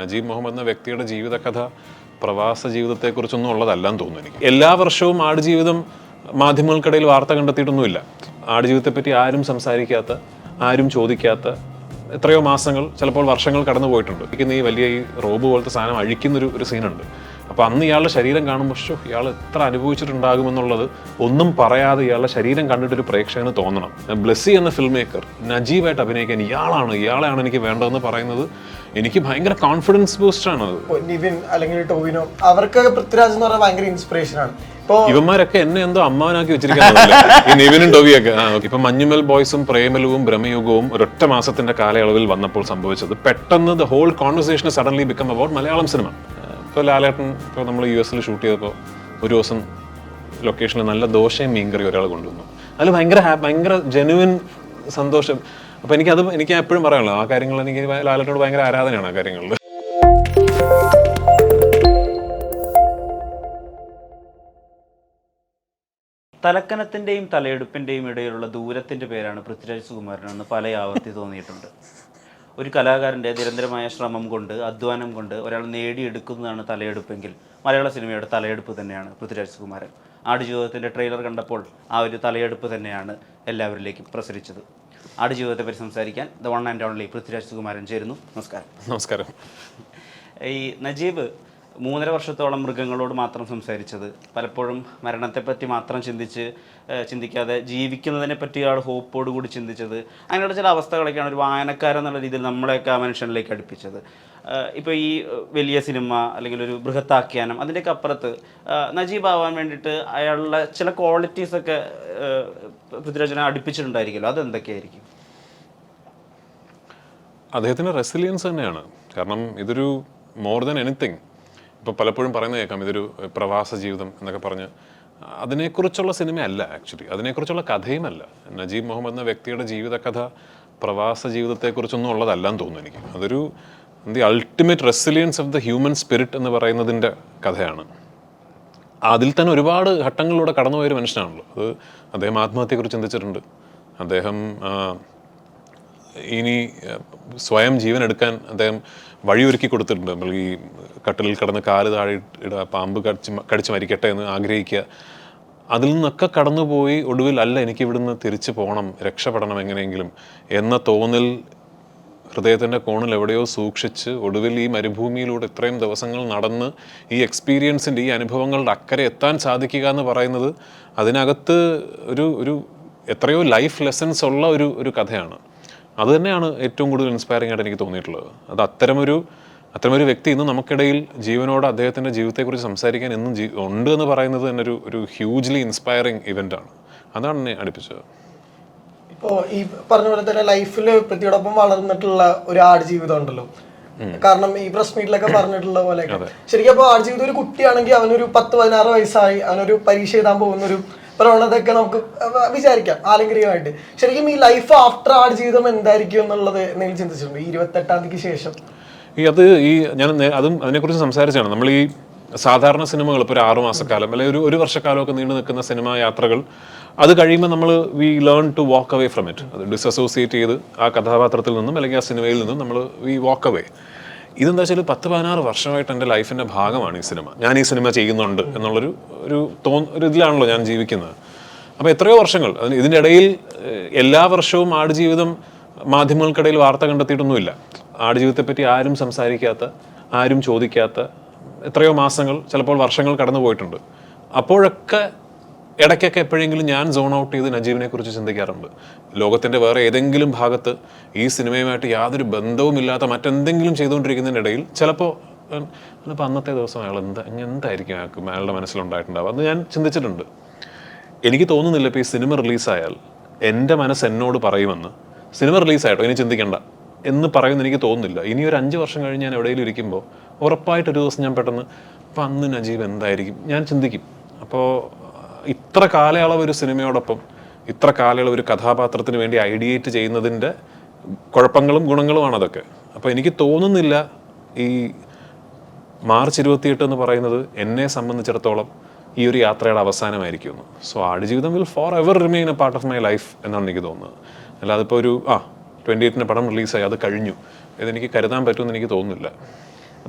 നജീബ് മുഹമ്മദ് എന്ന വ്യക്തിയുടെ ജീവിതകഥ പ്രവാസ ജീവിതത്തെക്കുറിച്ചൊന്നും ഉള്ളതല്ലെന്ന് തോന്നുന്നു എനിക്ക്. എല്ലാ വർഷവും ആടുജീവിതം മാധ്യമങ്ങൾക്കിടയിൽ വാർത്ത കണ്ടെത്തിയിട്ടൊന്നുമില്ല. ആടുജീവിതത്തെപ്പറ്റി ആരും സംസാരിക്കാത്ത ആരും ചോദിക്കാത്ത എത്രയോ മാസങ്ങൾ ചിലപ്പോൾ വർഷങ്ങൾ കടന്നു പോയിട്ടുണ്ട്. എനിക്ക് ഈ വലിയ ഈ റോബ് പോലത്തെ സാധനം അഴിക്കുന്നൊരു ഒരു സീനുണ്ട്. അപ്പോൾ അന്ന് ഇയാളുടെ ശരീരം കാണുമ്പോൾ ഷോ ഇയാൾ എത്ര അനുഭവിച്ചിട്ടുണ്ടാകുമെന്നുള്ളത് ഒന്നും പറയാതെ ഇയാളുടെ ശരീരം കണ്ടിട്ടൊരു പ്രേക്ഷകന് തോന്നണം. ബ്ലെസ്സി എന്ന ഫിൽം മേക്കർ നജീബായിട്ട് അഭിനയിക്കാൻ ഇയാളാണ് ഇയാളെയാണ് എനിക്ക് വേണ്ടതെന്ന് പറയുന്നത് എനിക്ക് ഭയങ്കര കോൺഫിഡൻസ് ബൂസ്റ്ററാണ് അത്. ഇപ്പൊ നിവിൻ അല്ലെങ്കിൽ ടോവിനോ അവർക്കൊക്കെ പൃഥ്വിരാജ് എന്ന് പറഞ്ഞാൽ ഭയങ്കര ഇൻസ്പിറേഷൻ ആണ്. ഇപ്പോ ഇവന്മാരൊക്കെ എന്നെ എന്തോ അമ്മാവനാക്കി വെച്ചിരിക്കുന്നത് നിവിനും ടോവിയൊക്കെ. ഇപ്പൊ മഞ്ഞുമൽ ബോയ്സും പ്രേമലുവും ബ്രഹ്മയുഗവും ഒരൊറ്റ മാസത്തിന്റെ കാലയളവിൽ വന്നപ്പോൾ സംഭവിച്ചത്. പെട്ടെന്ന് the whole conversation suddenly become about Malayalam cinema ഇപ്പോൾ ലാലേട്ടൻ ഇപ്പോൾ നമ്മൾ യു എസിൽ ഷൂട്ട് ചെയ്തപ്പോൾ ഒരു ദിവസം ലൊക്കേഷനിൽ നല്ല ദോശയും മീൻകറി ഒരാൾ കൊണ്ടുവന്നു. അതിൽ ഭയങ്കര ഭയങ്കര ജെനുവിൻ സന്തോഷം. അപ്പോൾ എനിക്കത് എനിക്ക് എപ്പോഴും പറയാനുള്ളത് ആ കാര്യങ്ങൾ എനിക്ക് ലാലേട്ടനോട് ഭയങ്കര ആരാധനയാണ് ആ കാര്യങ്ങളിൽ. തലക്കനത്തിന്റെയും തലയെടുപ്പിന്റെയും ഇടയിലുള്ള ദൂരത്തിന്റെ പേരാണ് പൃഥ്വിരാജ് സുകുമാരനെന്ന് പല ആവർത്തി തോന്നിയിട്ടുണ്ട്. ഒരു കലാകാരന്റെ നിരന്തരമായ ശ്രമം കൊണ്ട് അധ്വാനം കൊണ്ട് ഒരാൾ നേടിയെടുക്കുന്നതാണ് തലയെടുപ്പെങ്കിൽ മലയാള സിനിമയുടെ തലയെടുപ്പ് തന്നെയാണ് പൃഥ്വിരാജ് സുകുമാരൻ. ആടുജീവിതത്തിന്റെ ട്രെയിലർ കണ്ടപ്പോൾ ആ ഒരു തലയെടുപ്പ് തന്നെയാണ് എല്ലാവരിലേക്കും പ്രസരിച്ചത്. ആടുജീവിതത്തെ പറ്റി സംസാരിക്കാൻ the one and only Prithviraj Sukumaran ചേരുന്നു. നമസ്കാരം. നമസ്കാരം. ഈ നജീബ് മൂന്നര വർഷത്തോളം മൃഗങ്ങളോട് മാത്രം സംസാരിച്ചത്. പലപ്പോഴും മരണത്തെപ്പറ്റി മാത്രം ചിന്തിച്ച് ചിന്തിക്കാതെ ജീവിക്കുന്നതിനെ പറ്റി ആൾ ഹോപ്പോട് കൂടി ചിന്തിച്ചത്. അങ്ങനെയുള്ള ചില അവസ്ഥകളൊക്കെയാണ് ഒരു വായനക്കാരെന്നുള്ള രീതിയിൽ നമ്മളെയൊക്കെ ആ മനുഷ്യനിലേക്ക് അടുപ്പിച്ചത്. ഇപ്പോൾ ഈ വലിയ സിനിമ അല്ലെങ്കിൽ ഒരു ബൃഹത്താഖ്യാനം അതിന്റെയൊക്കെ അപ്പുറത്ത് നജീബ് ആവാൻ വേണ്ടിയിട്ട് അയാളുടെ ചില ക്വാളിറ്റീസൊക്കെ പൃഥ്വിരാജനെ അടുപ്പിച്ചിട്ടുണ്ടായിരിക്കുമല്ലോ. അതെന്തൊക്കെയായിരിക്കും? അദ്ദേഹത്തിന്റെ റെസിലിയൻസ് തന്നെയാണ്. കാരണം ഇതൊരു മോർ ദൻ എനിത്തിങ് ഇപ്പോൾ പലപ്പോഴും പറയുന്ന കേൾക്കാം ഇതൊരു പ്രവാസ ജീവിതം എന്നൊക്കെ പറഞ്ഞ്. അതിനെക്കുറിച്ചുള്ള സിനിമയല്ല ആക്ച്വലി അതിനെക്കുറിച്ചുള്ള കഥയുമല്ല. നജീബ് മുഹമ്മദ് എന്ന വ്യക്തിയുടെ ജീവിതകഥ പ്രവാസ ജീവിതത്തെക്കുറിച്ചൊന്നും ഉള്ളതല്ലെന്ന് തോന്നുന്നു എനിക്ക്. അതൊരു the ultimate resilience of the human spirit എന്ന് പറയുന്നതിന്റെ കഥയാണ്. അതിൽ തന്നെ ഒരുപാട് ഘട്ടങ്ങളിലൂടെ കടന്നുപോയൊരു മനുഷ്യനാണല്ലോ. അത് അദ്ദേഹം ആത്മഹത്യയെക്കുറിച്ച് ചിന്തിച്ചിട്ടുണ്ട്. അദ്ദേഹം ഇനി സ്വയം ജീവൻ എടുക്കാൻ അദ്ദേഹം വഴിയൊരുക്കി കൊടുത്തിട്ടുണ്ട്. നമ്മൾ ഈ കട്ടിലിൽ കിടന്ന് കാൽ താഴെ ഇടുക പാമ്പ് കടിച്ച് കടിച്ച് മരിക്കട്ടെ എന്ന് ആഗ്രഹിക്കുക. അതിൽ നിന്നൊക്കെ കടന്നുപോയി ഒടുവിൽ അല്ല എനിക്ക് ഇവിടുന്ന് തിരിച്ചു പോകണം രക്ഷപ്പെടണം എങ്ങനെയെങ്കിലും എന്ന തോന്നൽ ഹൃദയത്തിന്റെ കോണിൽ എവിടെയോ സൂക്ഷിച്ച് ഒടുവിൽ ഈ മരുഭൂമിയിലൂടെ ഇത്രയും ദിവസങ്ങൾ നടന്ന് ഈ എക്സ്പീരിയൻസിന്റെ ഈ അനുഭവങ്ങളുടെ അക്കരെ എത്താൻ സാധിക്കുക എന്ന് പറയുന്നത് അതിനകത്ത് ഒരു ഒരു എത്രയോ ലൈഫ് ലെസൺസ് ഉള്ള ഒരു ഒരു കഥയാണ്. അത് തന്നെയാണ് ഏറ്റവും കൂടുതൽ ഇൻസ്പയറിംഗ് ആയിട്ട് എനിക്ക് തോന്നിയിട്ടുള്ളത്. അത് അത്തരമൊരു അത്തരമൊരു വ്യക്തി ഇന്ന് നമുക്കിടയിൽ ജീവനോട് അദ്ദേഹത്തിന്റെ ജീവിതത്തെക്കുറിച്ച് സംസാരിക്കാൻ എന്നും ജീ ഉണ്ട് എന്ന് പറയുന്നത് തന്നെ ഒരു ഒരു ഹ്യൂജ്ലി ഇൻസ്പയറിംഗ് ഇവന്റാണ് അതാണ് എന്നെ അടുപ്പിച്ചത്. ഇപ്പോ ഈ പറഞ്ഞ പോലെ തന്നെ ലൈഫിൽ പൃഥ്വിയോടൊപ്പം വളർന്നിട്ടുള്ള ഒരു ആട് ജീവിതം ഉണ്ടല്ലോ കാരണം ഈ പ്രസ് മീറ്റിലൊക്കെ പറഞ്ഞിട്ടുള്ള പോലെ ശരിക്കും അപ്പൊ ആട് ജീവിതം ഒരു കുട്ടിയാണെങ്കിൽ അവനൊരു പത്ത് പതിനാറ് വയസ്സായി അവനൊരു പരീക്ഷ എഴുതാൻ പോകുന്ന ഒരു പ്രവണതയൊക്കെ നമുക്ക് വിചാരിക്കാം ആലങ്കരികമായിട്ട്. ശരിക്കും ഈ ലൈഫ് ആഫ്റ്റർ ആട് ജീവിതം എന്തായിരിക്കും എന്നുള്ളത് നിങ്ങൾ ചിന്തിച്ചിട്ടുണ്ട്? ഈ ഇരുപത്തെട്ടാം തീയതിക്ക് ശേഷം. ഈ അത് ഈ ഞാൻ അതും അതിനെക്കുറിച്ച് സംസാരിച്ചാണ്. നമ്മൾ ഈ സാധാരണ സിനിമകൾ ഇപ്പോൾ ഒരു ആറുമാസക്കാലം അല്ലെങ്കിൽ ഒരു ഒരു വർഷക്കാലമൊക്കെ നീണ്ടു നിൽക്കുന്ന സിനിമാ യാത്രകൾ അത് കഴിയുമ്പോൾ നമ്മൾ we learn to walk away from it അത് ഡിസസോസിയേറ്റ് ചെയ്ത് ആ കഥാപാത്രത്തിൽ നിന്നും അല്ലെങ്കിൽ ആ സിനിമയിൽ നിന്നും നമ്മൾ വി വാക്ക് അവേ ഇതെന്താ വെച്ചാൽ പത്ത് പതിനാറ് വർഷമായിട്ട് എന്റെ ലൈഫിന്റെ ഭാഗമാണ് ഈ സിനിമ ഞാൻ ഈ സിനിമ ചെയ്യുന്നുണ്ട് എന്നുള്ളൊരു ഒരു തോ ഒരു ഇതിലാണല്ലോ ഞാൻ ജീവിക്കുന്നത്. അപ്പോൾ എത്രയോ വർഷങ്ങൾ. അതിന് ഇതിന്റെ ഇടയിൽ എല്ലാ വർഷവും ആടുജീവിതം മാധ്യമങ്ങൾക്കിടയിൽ വാർത്ത കണ്ടെത്തിയിട്ടൊന്നുമില്ല. ആടുജീവിതത്തെപ്പറ്റി ആരും സംസാരിക്കാത്ത ആരും ചോദിക്കാത്ത എത്രയോ മാസങ്ങൾ ചിലപ്പോൾ വർഷങ്ങൾ കടന്നു പോയിട്ടുണ്ട് അപ്പോഴൊക്കെ ഇടയ്ക്കൊക്കെ എപ്പോഴെങ്കിലും ഞാൻ സോൺ ഔട്ട് ചെയ്ത് നജീബിനെ കുറിച്ച് ചിന്തിക്കാറുണ്ട്. ലോകത്തിന്റെ വേറെ ഏതെങ്കിലും ഭാഗത്ത് ഈ സിനിമയുമായിട്ട് യാതൊരു ബന്ധവുമില്ലാത്ത മറ്റെന്തെങ്കിലും ചെയ്തുകൊണ്ടിരിക്കുന്നതിനിടയിൽ ചിലപ്പോൾ ചിലപ്പോൾ അന്നത്തെ ദിവസം അയാൾ എന്താ അങ്ങനെ എന്തായിരിക്കും അയാൾക്ക് അയാളുടെ മനസ്സിലുണ്ടായിട്ടുണ്ടാവുക അത് ഞാൻ ചിന്തിച്ചിട്ടുണ്ട്. എനിക്ക് തോന്നുന്നില്ല ഇപ്പോൾ ഈ സിനിമ റിലീസായാൽ എന്റെ മനസ്സ് എന്നോട് പറയുമെന്ന്. സിനിമ റിലീസായിട്ടോ? ഇനി ചിന്തിക്കണ്ട എന്ന് പറയുമെന്ന് എനിക്ക് തോന്നുന്നില്ല. ഇനി ഒരു അഞ്ച് വർഷം കഴിഞ്ഞ് ഞാൻ എവിടെയെങ്കിലും ഇരിക്കുമ്പോൾ ഉറപ്പായിട്ട് ഒരു ദിവസം ഞാൻ പെട്ടെന്ന് അപ്പം അന്ന് നജീബ് എന്തായിരിക്കും? ഞാൻ ചിന്തിക്കും. അപ്പോൾ ഇത്ര കാലയളവ് ഒരു സിനിമയോടൊപ്പം ഇത്ര കാലയളവ് ഒരു കഥാപാത്രത്തിന് വേണ്ടി ഐഡിയേറ്റ് ചെയ്യുന്നതിന്റെ കുഴപ്പങ്ങളും ഗുണങ്ങളുമാണ് അതൊക്കെ. അപ്പോൾ എനിക്ക് തോന്നുന്നില്ല ഈ മാർച്ച് ഇരുപത്തിയെട്ട് എന്ന് പറയുന്നത് എന്നെ സംബന്ധിച്ചിടത്തോളം ഈ ഒരു യാത്രയുടെ അവസാനമായിരിക്കുമെന്ന്. So Aadujeevitham will forever remain a part of my life എന്നാണ് എനിക്ക് തോന്നുന്നത്. അല്ലാതെ ഇപ്പോൾ ഒരു ആ ട്വന്റി എയ്റ്റിന് പടം റിലീസായി അത് കഴിഞ്ഞു. ഇതെനിക്ക് കരുതാൻ പറ്റുമെന്ന് എനിക്ക് തോന്നുന്നില്ല.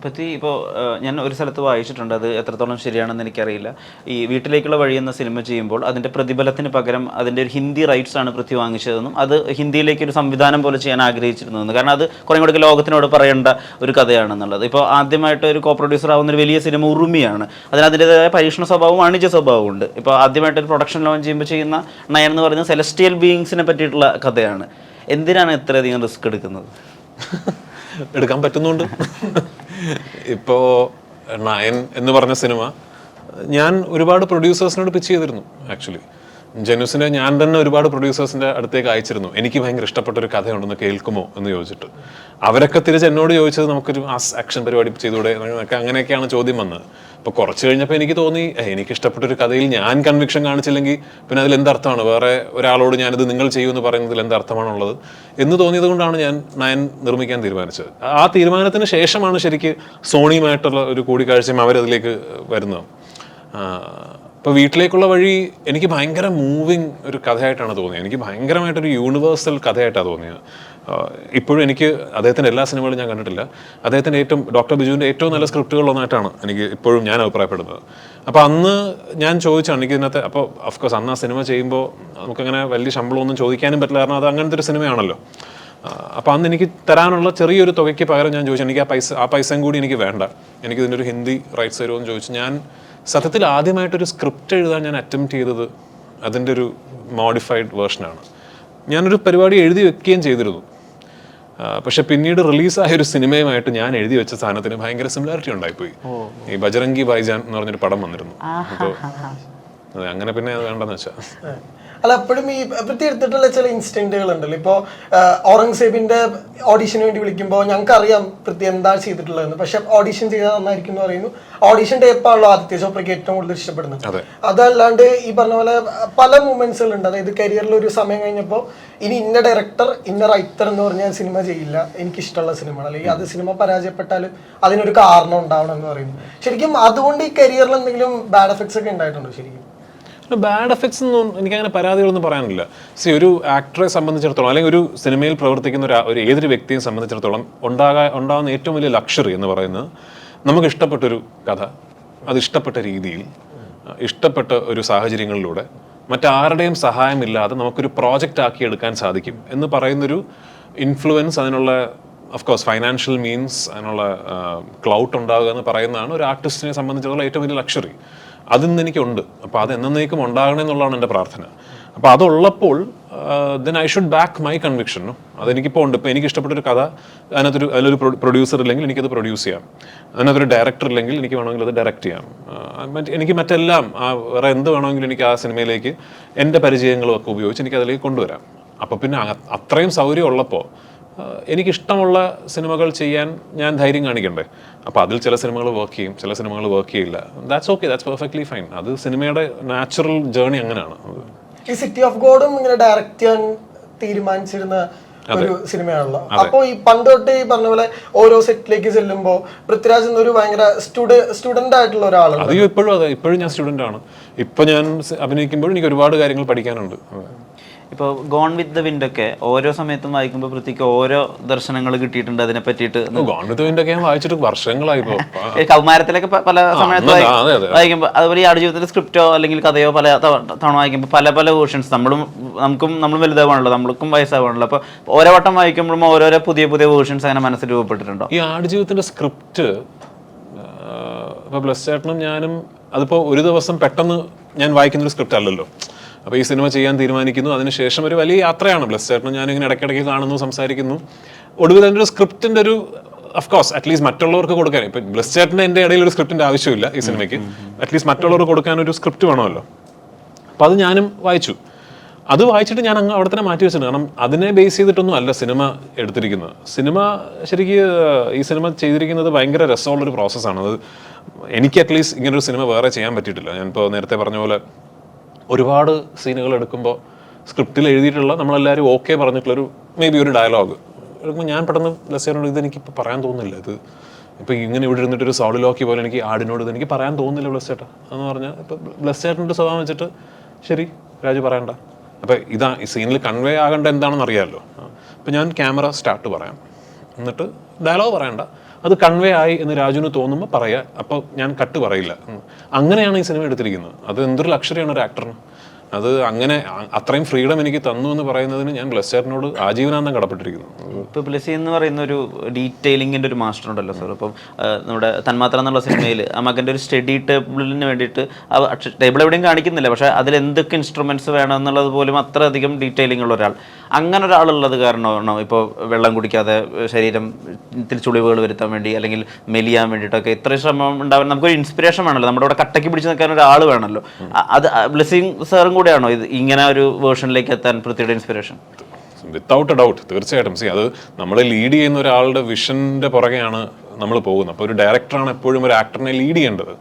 പറ്റി ഇപ്പോൾ ഞാൻ ഒരു സ്ഥലത്ത് വായിച്ചിട്ടുണ്ട്. അത് എത്രത്തോളം ശരിയാണെന്ന് എനിക്കറിയില്ല. ഈ വീട്ടിലേക്കുള്ള വഴി എന്ന സിനിമ ചെയ്യുമ്പോൾ അതിന്റെ പ്രതിഫലത്തിന് പകരം അതിന്റെ ഒരു ഹിന്ദി റൈറ്റ്സ് ആണ് പൃഥ്വി വാങ്ങിച്ചതെന്നും അത് ഹിന്ദിയിലേക്ക് ഒരു സംവിധാനം പോലെ ചെയ്യാൻ ആഗ്രഹിച്ചിരുന്നതെന്ന്. കാരണം അത് കുറേ കൂടെ ലോകത്തിനോട് പറയേണ്ട ഒരു കഥയാണെന്നുള്ളത്. ഇപ്പോൾ ആദ്യമായിട്ട് ഒരു കോ പ്രൊഡ്യൂസർ ആവുന്ന ഒരു വലിയ സിനിമ ഉറുമിയാണ്. അതിന് അതിന്റെതായ പരീക്ഷണ സ്വഭാവവും വാണിജ്യ സ്വഭാവവും ഉണ്ട്. ഇപ്പോൾ ആദ്യമായിട്ട് ഒരു പ്രൊഡക്ഷൻ ലോഞ്ച് ചെയ്യുമ്പോൾ ചെയ്യുന്ന നയൻ എന്ന് പറയുന്ന സെലസ്റ്റിയൽ ബീയിങ്സിനെ പറ്റിയിട്ടുള്ള കഥയാണ്. എന്തിനാണ് ഇത്രയധികം റിസ്ക് എടുക്കുന്നത്? എടുക്കാൻ പറ്റുന്നുണ്ട്. ഇപ്പോൾ നയൻ എന്ന് പറഞ്ഞ സിനിമ ഞാൻ ഒരുപാട് പ്രൊഡ്യൂസേഴ്സിനോട് പിച്ച് ചെയ്തിരുന്നു ആക്ച്വലി ജനുസിനെ ഞാൻ തന്നെ ഒരുപാട് പ്രൊഡ്യൂസേഴ്സിന്റെ അടുത്തേക്ക് അയച്ചിരുന്നു. എനിക്ക് ഭയങ്കര ഇഷ്ടപ്പെട്ട ഒരു കഥയുണ്ടെന്ന് കേൾക്കുമോ എന്ന് ചോദിച്ചിട്ട്. അവരൊക്കെ തിരിച്ച് എന്നോട് ചോദിച്ചത് നമുക്കൊരു ആ ആക്ഷൻ പരിപാടി ചെയ്തുകൂടെ അങ്ങനെയൊക്കെയാണ് ചോദ്യം വന്നത്. അപ്പോൾ കുറച്ച് കഴിഞ്ഞപ്പോൾ എനിക്ക് തോന്നി എനിക്ക് ഇഷ്ടപ്പെട്ട ഒരു കഥയിൽ ഞാൻ കൺവിക്ഷൻ കാണിച്ചില്ലെങ്കിൽ പിന്നെ അതിൽ എന്തർത്ഥമാണ് വേറെ ഒരാളോട് ഞാനിത് നിങ്ങൾ ചെയ്യുമെന്ന് പറയുന്നതിൽ എന്തർത്ഥമാണുള്ളത് എന്ന് തോന്നിയത് കൊണ്ടാണ് ഞാൻ നയൻ നിർമ്മിക്കാൻ തീരുമാനിച്ചത്. ആ തീരുമാനത്തിന് ശേഷമാണ് ശരിക്ക് സോണിയുമായിട്ടുള്ള ഒരു കൂടിക്കാഴ്ചയും അവരതിലേക്ക് വരുന്നത്. ഇപ്പോൾ വീട്ടിലേക്കുള്ള വഴി എനിക്ക് ഭയങ്കര മൂവിങ് ഒരു കഥയായിട്ടാണ് തോന്നിയത്. എനിക്ക് ഭയങ്കരമായിട്ടൊരു യൂണിവേഴ്സൽ കഥയായിട്ടാണ് തോന്നിയത്. ഇപ്പോഴും എനിക്ക് അദ്ദേഹത്തിന്റെ എല്ലാ സിനിമകളും ഞാൻ കണ്ടിട്ടില്ല. അദ്ദേഹത്തിന്റെ ഏറ്റവും ഡോക്ടർ ബിജുവിന്റെ ഏറ്റവും നല്ല സ്ക്രിപ്റ്റുകളൊന്നായിട്ടാണ് എനിക്ക് ഇപ്പോഴും ഞാൻ അഭിപ്രായപ്പെടുന്നത്. അപ്പോൾ അന്ന് ഞാൻ ചോദിച്ചാണ് എനിക്ക് ഇതിനകത്ത് അപ്പോൾ അഫ്കോഴ്സ് അന്ന് ആ സിനിമ ചെയ്യുമ്പോൾ നമുക്കങ്ങനെ വലിയ ശമ്പളമൊന്നും ചോദിക്കാനും പറ്റില്ല. കാരണം അത് അങ്ങനത്തെ ഒരു സിനിമയാണല്ലോ. അപ്പോൾ അന്ന് എനിക്ക് തരാനുള്ള ചെറിയൊരു തുകയ്ക്ക് പകരം ഞാൻ ചോദിച്ചു എനിക്ക് ആ പൈസ ആ പൈസയും കൂടി എനിക്ക് വേണ്ട. എനിക്ക് ഇതിന്റെ ഒരു ഹിന്ദി റൈറ്റ്സ് തരുമോ? എന്ന് ചോദിച്ചു. ഞാൻ സത്യത്തിൽ ആദ്യമായിട്ടൊരു സ്ക്രിപ്റ്റ് എഴുതാൻ ഞാൻ അറ്റംപ്റ്റ് ചെയ്തത് അതിന്റെ ഒരു മോഡിഫൈഡ് വേർഷനാണ് ഞാനൊരു പരിപാടി എഴുതി വെക്കുകയും ചെയ്തിരുന്നു. പക്ഷെ പിന്നീട് റിലീസായ ഒരു സിനിമയുമായിട്ട് ഞാൻ എഴുതി വെച്ച സാധനത്തിന് ഭയങ്കര സിമിലാരിറ്റി ഉണ്ടായിപ്പോയി. ഈ ബജറംഗി ബൈജാൻ എന്ന് പറഞ്ഞൊരു പടം വന്നിരുന്നു. അപ്പോൾ അങ്ങനെ പിന്നെ അത് വേണ്ടെന്ന് വെച്ചാൽ അല്ല അപ്പോഴും ഈ പൃഥ്വി എടുത്തിട്ടുള്ള ചില ഇൻസിഡന്റുകൾ ഉണ്ടല്ലോ ഇപ്പോ ഔറംഗസേബിന്റെ ഓഡീഷന് വേണ്ടി വിളിക്കുമ്പോൾ ഞങ്ങൾക്ക് അറിയാം പൃഥ്വി എന്താ ചെയ്തിട്ടുള്ളതെന്ന്. പക്ഷെ ഓഡീഷൻ ചെയ്താൽ നന്നായിരിക്കും എന്ന് പറയുന്നു ഓഡീഷൻ ടേപ്പാണല്ലോ ആദിത്യ ചോപ്രയ്ക്ക് ഏറ്റവും കൂടുതൽ ഇഷ്ടപ്പെടുന്നത്. അതെ. അതല്ലാണ്ട് ഈ പറഞ്ഞ പോലെ പല മൂമെന്റ്സുകൾ ഉണ്ട് അതായത് കരിയറിൽ ഒരു സമയം കഴിഞ്ഞപ്പോൾ ഇനി ഇന്ന ഡയറക്ടർ ഇന്ന റൈറ്റർ എന്ന് പറഞ്ഞാൽ സിനിമ ചെയ്യില്ല. എനിക്ക് ഇഷ്ടമുള്ള സിനിമ അല്ലെങ്കിൽ അത് സിനിമ പരാജയപ്പെട്ടാലും അതിനൊരു കാരണം ഉണ്ടാവണം എന്ന് പറയുന്നു. ശരിക്കും അതുകൊണ്ട് ഈ കരിയറിൽ എന്തെങ്കിലും ബാഡ് എഫക്ട്സ് ഒക്കെ ഉണ്ടായിട്ടുണ്ടോ ശരിക്കും? ബാഡ് എഫക്ട്സ് ഒന്നും എനിക്കങ്ങനെ പരാതികളൊന്നും പറയാനില്ല. സി ഒരു ആക്ടറെ സംബന്ധിച്ചിടത്തോളം അല്ലെങ്കിൽ ഒരു സിനിമയിൽ പ്രവർത്തിക്കുന്ന ഒരു ഒരു ഏതൊരു വ്യക്തിയെ സംബന്ധിച്ചിടത്തോളം ഉണ്ടാകാ ഉണ്ടാകുന്ന ഏറ്റവും വലിയ ലക്ഷറി എന്ന് പറയുന്നത് നമുക്ക് ഇഷ്ടപ്പെട്ടൊരു കഥ അത് ഇഷ്ടപ്പെട്ട രീതിയിൽ ഇഷ്ടപ്പെട്ട ഒരു സാഹചര്യങ്ങളിലൂടെ മറ്റാരുടെയും സഹായമില്ലാതെ നമുക്കൊരു പ്രോജക്റ്റ് ആക്കി എടുക്കാൻ സാധിക്കും എന്ന് പറയുന്നൊരു ഇൻഫ്ലുവൻസ് അതിനുള്ള ഓഫ് കോഴ്സ് ഫൈനാൻഷ്യൽ മീൻസ് അതിനുള്ള ക്ലൗട്ട് ഉണ്ടാകുക എന്ന് പറയുന്നതാണ് ഒരു ആർട്ടിസ്റ്റിനെ സംബന്ധിച്ചിടത്തോളം ഏറ്റവും വലിയ ലക്ഷറി അതിന്ന് എനിക്കുണ്ട് അപ്പോൾ അത് എന്നേക്കും ഉണ്ടാകണം എന്നുള്ളതാണ് എന്റെ പ്രാർത്ഥന. അപ്പോൾ അതുള്ളപ്പോൾ then I should back my conviction അതെനിക്കിപ്പോൾ ഉണ്ട്. ഇപ്പോൾ എനിക്ക് ഇഷ്ടപ്പെട്ടൊരു കഥ അതിനകത്തൊരു അതിലൊരു പ്രൊഡ്യൂസർ ഇല്ലെങ്കിൽ എനിക്കത് പ്രൊഡ്യൂസ് ചെയ്യാം. അതിനകത്തൊരു ഡയറക്ടർ ഇല്ലെങ്കിൽ എനിക്ക് വേണമെങ്കിൽ അത് ഡയറക്റ്റ് ചെയ്യാം. എനിക്ക് മറ്റെല്ലാം വേറെ എന്ത് വേണമെങ്കിലും എനിക്ക് ആ സിനിമയിലേക്ക് എന്റെ പരിചയങ്ങളും ഒക്കെ ഉപയോഗിച്ച് എനിക്ക് അതിലേക്ക് കൊണ്ടുവരാം. അപ്പോൾ പിന്നെ അത്രയും സൗകര്യം ഉള്ളപ്പോൾ എനിക്കിഷ്ടമുള്ള സിനിമകൾ ചെയ്യാൻ ഞാൻ ധൈര്യം കാണിക്കണ്ടേ? അപ്പോൾ അതിൽ ചില സിനിമകൾ വർക്ക് ചെയ്യും ചില സിനിമകൾ വർക്ക് ചെയ്യില്ല. That's okay that's perfectly fine അത് സിനിമയുടെ നാച്ചുറൽ ജേണി അങ്ങനെയാണ്. ഈ സിറ്റി ഓഫ് ഗോഡും ഇങ്ങനെ ഡയറക്റ്റ് ചെയ്യാൻ തീരുമാനിച്ചിരുന്ന ഒരു സിനിമയാണല്ലോ. അപ്പോൾ ഈ പണ്ട് തൊട്ട് ഈ പറഞ്ഞ പോലെ ഓരോ സെറ്റിലേക്ക് ചെല്ലുമ്പോൾ പൃഥ്വിരാജ് എന്നൊരു ഭയങ്കര സ്റ്റുഡന്റ് ആയിട്ടുള്ള ഒരാളാണ് അത് ഇപ്പോഴും അതെ ഇപ്പോഴും ഞാൻ സ്റ്റുഡന്റ് ആണ്. ഇപ്പൊ ഞാൻ അഭിനയിക്കുമ്പോഴും എനിക്ക് ഒരുപാട് കാര്യങ്ങൾ പഠിക്കാനുണ്ട്. ഇപ്പോൾ ഗോൺ വിത്ത് ദ വിൻഡ് ഒക്കെ ഓരോ സമയത്തും വായിക്കുമ്പോൾ പൃഥ്വിക്ക് ഓരോ ദർശനങ്ങൾ കിട്ടിയിട്ടുണ്ട് അതിനെ പറ്റിയിട്ട്. ഒക്കെ ഞാൻ വായിച്ചിട്ട് വർഷങ്ങളായി കൗമാരത്തിലൊക്കെ പല സമയത്ത്. വായിക്കുമ്പോൾ അതുപോലെ ഈ ആടുജീവിതത്തിലെ സ്ക്രിപ്റ്റോ അല്ലെങ്കിൽ കഥയോ പല തവണ വായിക്കുമ്പോൾ പല പല വേർഷൻസ് നമ്മളും നമുക്കും നമ്മൾ വലുതാവാണല്ലോ നമ്മൾക്കും വയസ്സാവാണല്ലോ. അപ്പോൾ ഓരോ വട്ടം വായിക്കുമ്പോഴും ഓരോരോ പുതിയ പുതിയ വേർഷൻസ് അങ്ങനെ മനസ്സിൽ രൂപപ്പെട്ടിട്ടുണ്ടോ? ഈ ആടുജീവിതത്തിന്റെ സ്ക്രിപ്റ്റ് ഇപ്പോൾ ബ്ലസ് ചേട്ടനും ഞാനും അതിപ്പോൾ ഒരു ദിവസം പെട്ടെന്ന് ഞാൻ വായിക്കുന്ന ഒരു സ്ക്രിപ്റ്റ് അല്ലല്ലോ. അപ്പോൾ ഈ സിനിമ ചെയ്യാൻ തീരുമാനിക്കുന്നു. അതിനുശേഷം ഒരു വലിയ യാത്രയാണ്. ബ്ലസ് ചേട്ടനും ഞാനിങ്ങനെ ഇടയ്ക്കിടയ്ക്ക് കാണുന്നു സംസാരിക്കുന്നു. ഒടുവിൽ അതിന്റെ ഒരു സ്ക്രിപ്റ്റിന്റെ ഒരു അഫ്കോഴ്സ് അറ്റ്ലീസ്റ്റ് മറ്റുള്ളവർക്ക് കൊടുക്കാൻ. ഇപ്പം ബ്ലസ് ചേട്ടന് എന്റെ ഇടയിൽ ഒരു സ്ക്രിപ്റ്റിന്റെ ആവശ്യമില്ല ഈ സിനിമയ്ക്ക്. അറ്റ്ലീസ്റ്റ് മറ്റുള്ളവർക്ക് കൊടുക്കാൻ ഒരു സ്ക്രിപ്റ്റ് വേണമല്ലോ. അപ്പോൾ അത് ഞാനും വായിച്ചു. അത് വായിച്ചിട്ട് ഞാൻ അങ്ങ് അവിടെ തന്നെ മാറ്റി വെച്ചിട്ടുണ്ട്. കാരണം അതിനെ ബേസ് ചെയ്തിട്ടൊന്നും അല്ല സിനിമ എടുത്തിരിക്കുന്നത്. സിനിമ ശരിക്ക് ഈ സിനിമ ചെയ്തിരിക്കുന്നത് ഭയങ്കര രസമുള്ളൊരു പ്രോസസ്സാണ് അത് എനിക്ക് അറ്റ്ലീസ്റ്റ് ഇങ്ങനൊരു സിനിമ വേറെ ചെയ്യാൻ പറ്റിയിട്ടില്ല. ഞാനിപ്പോൾ നേരത്തെ പറഞ്ഞ പോലെ ഒരുപാട് സീനുകൾ എടുക്കുമ്പോൾ സ്ക്രിപ്റ്റിൽ എഴുതിയിട്ടുള്ള നമ്മളെല്ലാവരും ഓക്കെ പറഞ്ഞിട്ടുള്ളൊരു മേ ബി ഒരു ഡയലോഗ് എടുക്കുമ്പോൾ ഞാൻ പെട്ടെന്ന് ലസ്സേനോട് ഇതെനിക്ക് ഇപ്പോൾ പറയാൻ തോന്നുന്നില്ല. ഇത് ഇപ്പോൾ ഇങ്ങനെ ഇവിടെ ഇരുന്നിട്ട് ഒരു സോളിലോക്കി പോലെ എനിക്ക് ആടിനോട് ഇത് എനിക്ക് പറയാൻ തോന്നുന്നില്ല ബ്ലസ് ചേട്ടാ എന്ന് പറഞ്ഞാൽ ഇപ്പോൾ ബ്ലസ് ചേട്ടന്റെ സ്വഭാവം വെച്ചിട്ട് ശരി രാജു പറയണ്ട. അപ്പോൾ ഇതാ ഈ സീനിൽ കൺവേ ആകേണ്ട എന്താണെന്ന് അറിയാമല്ലോ അപ്പോൾ ഞാൻ ക്യാമറ സ്റ്റാർട്ട് പറയാം. എന്നിട്ട് ഡയലോഗ് പറയണ്ട. അത് കൺവേ ആയി എന്ന് രാജുവിന് തോന്നുമ്പോൾ പറയാ. അപ്പോൾ ഞാൻ കട്ട് പറയില്ല. അങ്ങനെയാണ് ഈ സിനിമ എടുത്തിരിക്കുന്നത്. അത് എന്തൊരു ലക്ഷറിയാണ് ഒരു ആക്ടറിന് അത് അങ്ങനെ അത്രയും ഫ്രീഡം എനിക്ക് തന്നു എന്ന് പറയുന്നതിന് ഞാൻ ബ്ലസ്സേറിനോട് ആജീവനാന്തം കടപ്പെട്ടിരിക്കുന്നു. ഇപ്പോൾ ബ്ലസ്സി എന്ന് പറയുന്ന ഒരു ഡീറ്റെയിലിങ്ങിന്റെ ഒരു മാസ്റ്റർ ഉണ്ടല്ലോ സാർ ഇപ്പം നമ്മുടെ തന്മാത്ര എന്നുള്ള സിനിമയിൽ ആ മകന്റെ ഒരു സ്റ്റഡി ടേബിളിന് വേണ്ടിയിട്ട് ടേബിൾ എവിടെയും കാണിക്കുന്നില്ല. പക്ഷേ അതിൽ എന്തൊക്കെ ഇൻസ്ട്രുമെന്റ്സ് വേണം എന്നുള്ളത് പോലും അത്രയധികം ഡീറ്റെയിലിംഗ് ഉള്ള ഒരാൾ. അങ്ങനെ ഒരാളുള്ളത് കാരണമാണോ ഇപ്പോൾ വെള്ളം കുടിക്കാതെ ശരീരം ഇത്തിരി ചുളിവുകൾ വരുത്താൻ വേണ്ടി അല്ലെങ്കിൽ മെലിയാൻ വേണ്ടിയിട്ടൊക്കെ ഇത്ര ശ്രമം ഉണ്ടാവാൻ നമുക്കൊരു ഇൻസ്പിറേഷൻ വേണമല്ലോ നമ്മുടെ ഇവിടെ കട്ടയ്ക്ക് പിടിച്ച് നിൽക്കാൻ ഒരാൾ വേണമല്ലോ അത് ബ്ലെസ്സിങ് സാറും കൂടെയാണോ ഇത് ഇങ്ങനെ ഒരു വേർഷനിലേക്ക് എത്താൻ പൃഥ്വിയുടെ ഇൻസ്പിറേഷൻ വിത്തൗട്ട് എ ഡൗട്ട് തീർച്ചയായിട്ടും. സി അത് നമ്മൾ ലീഡ് ചെയ്യുന്ന ഒരാളുടെ വിഷന്റെ പുറകെയാണ് നമ്മൾ പോകുന്നത്. അപ്പോൾ ഒരു ഡയറക്ടറാണ് എപ്പോഴും ഒരു ആക്ടറിനെ ലീഡ് ചെയ്യേണ്ടത്.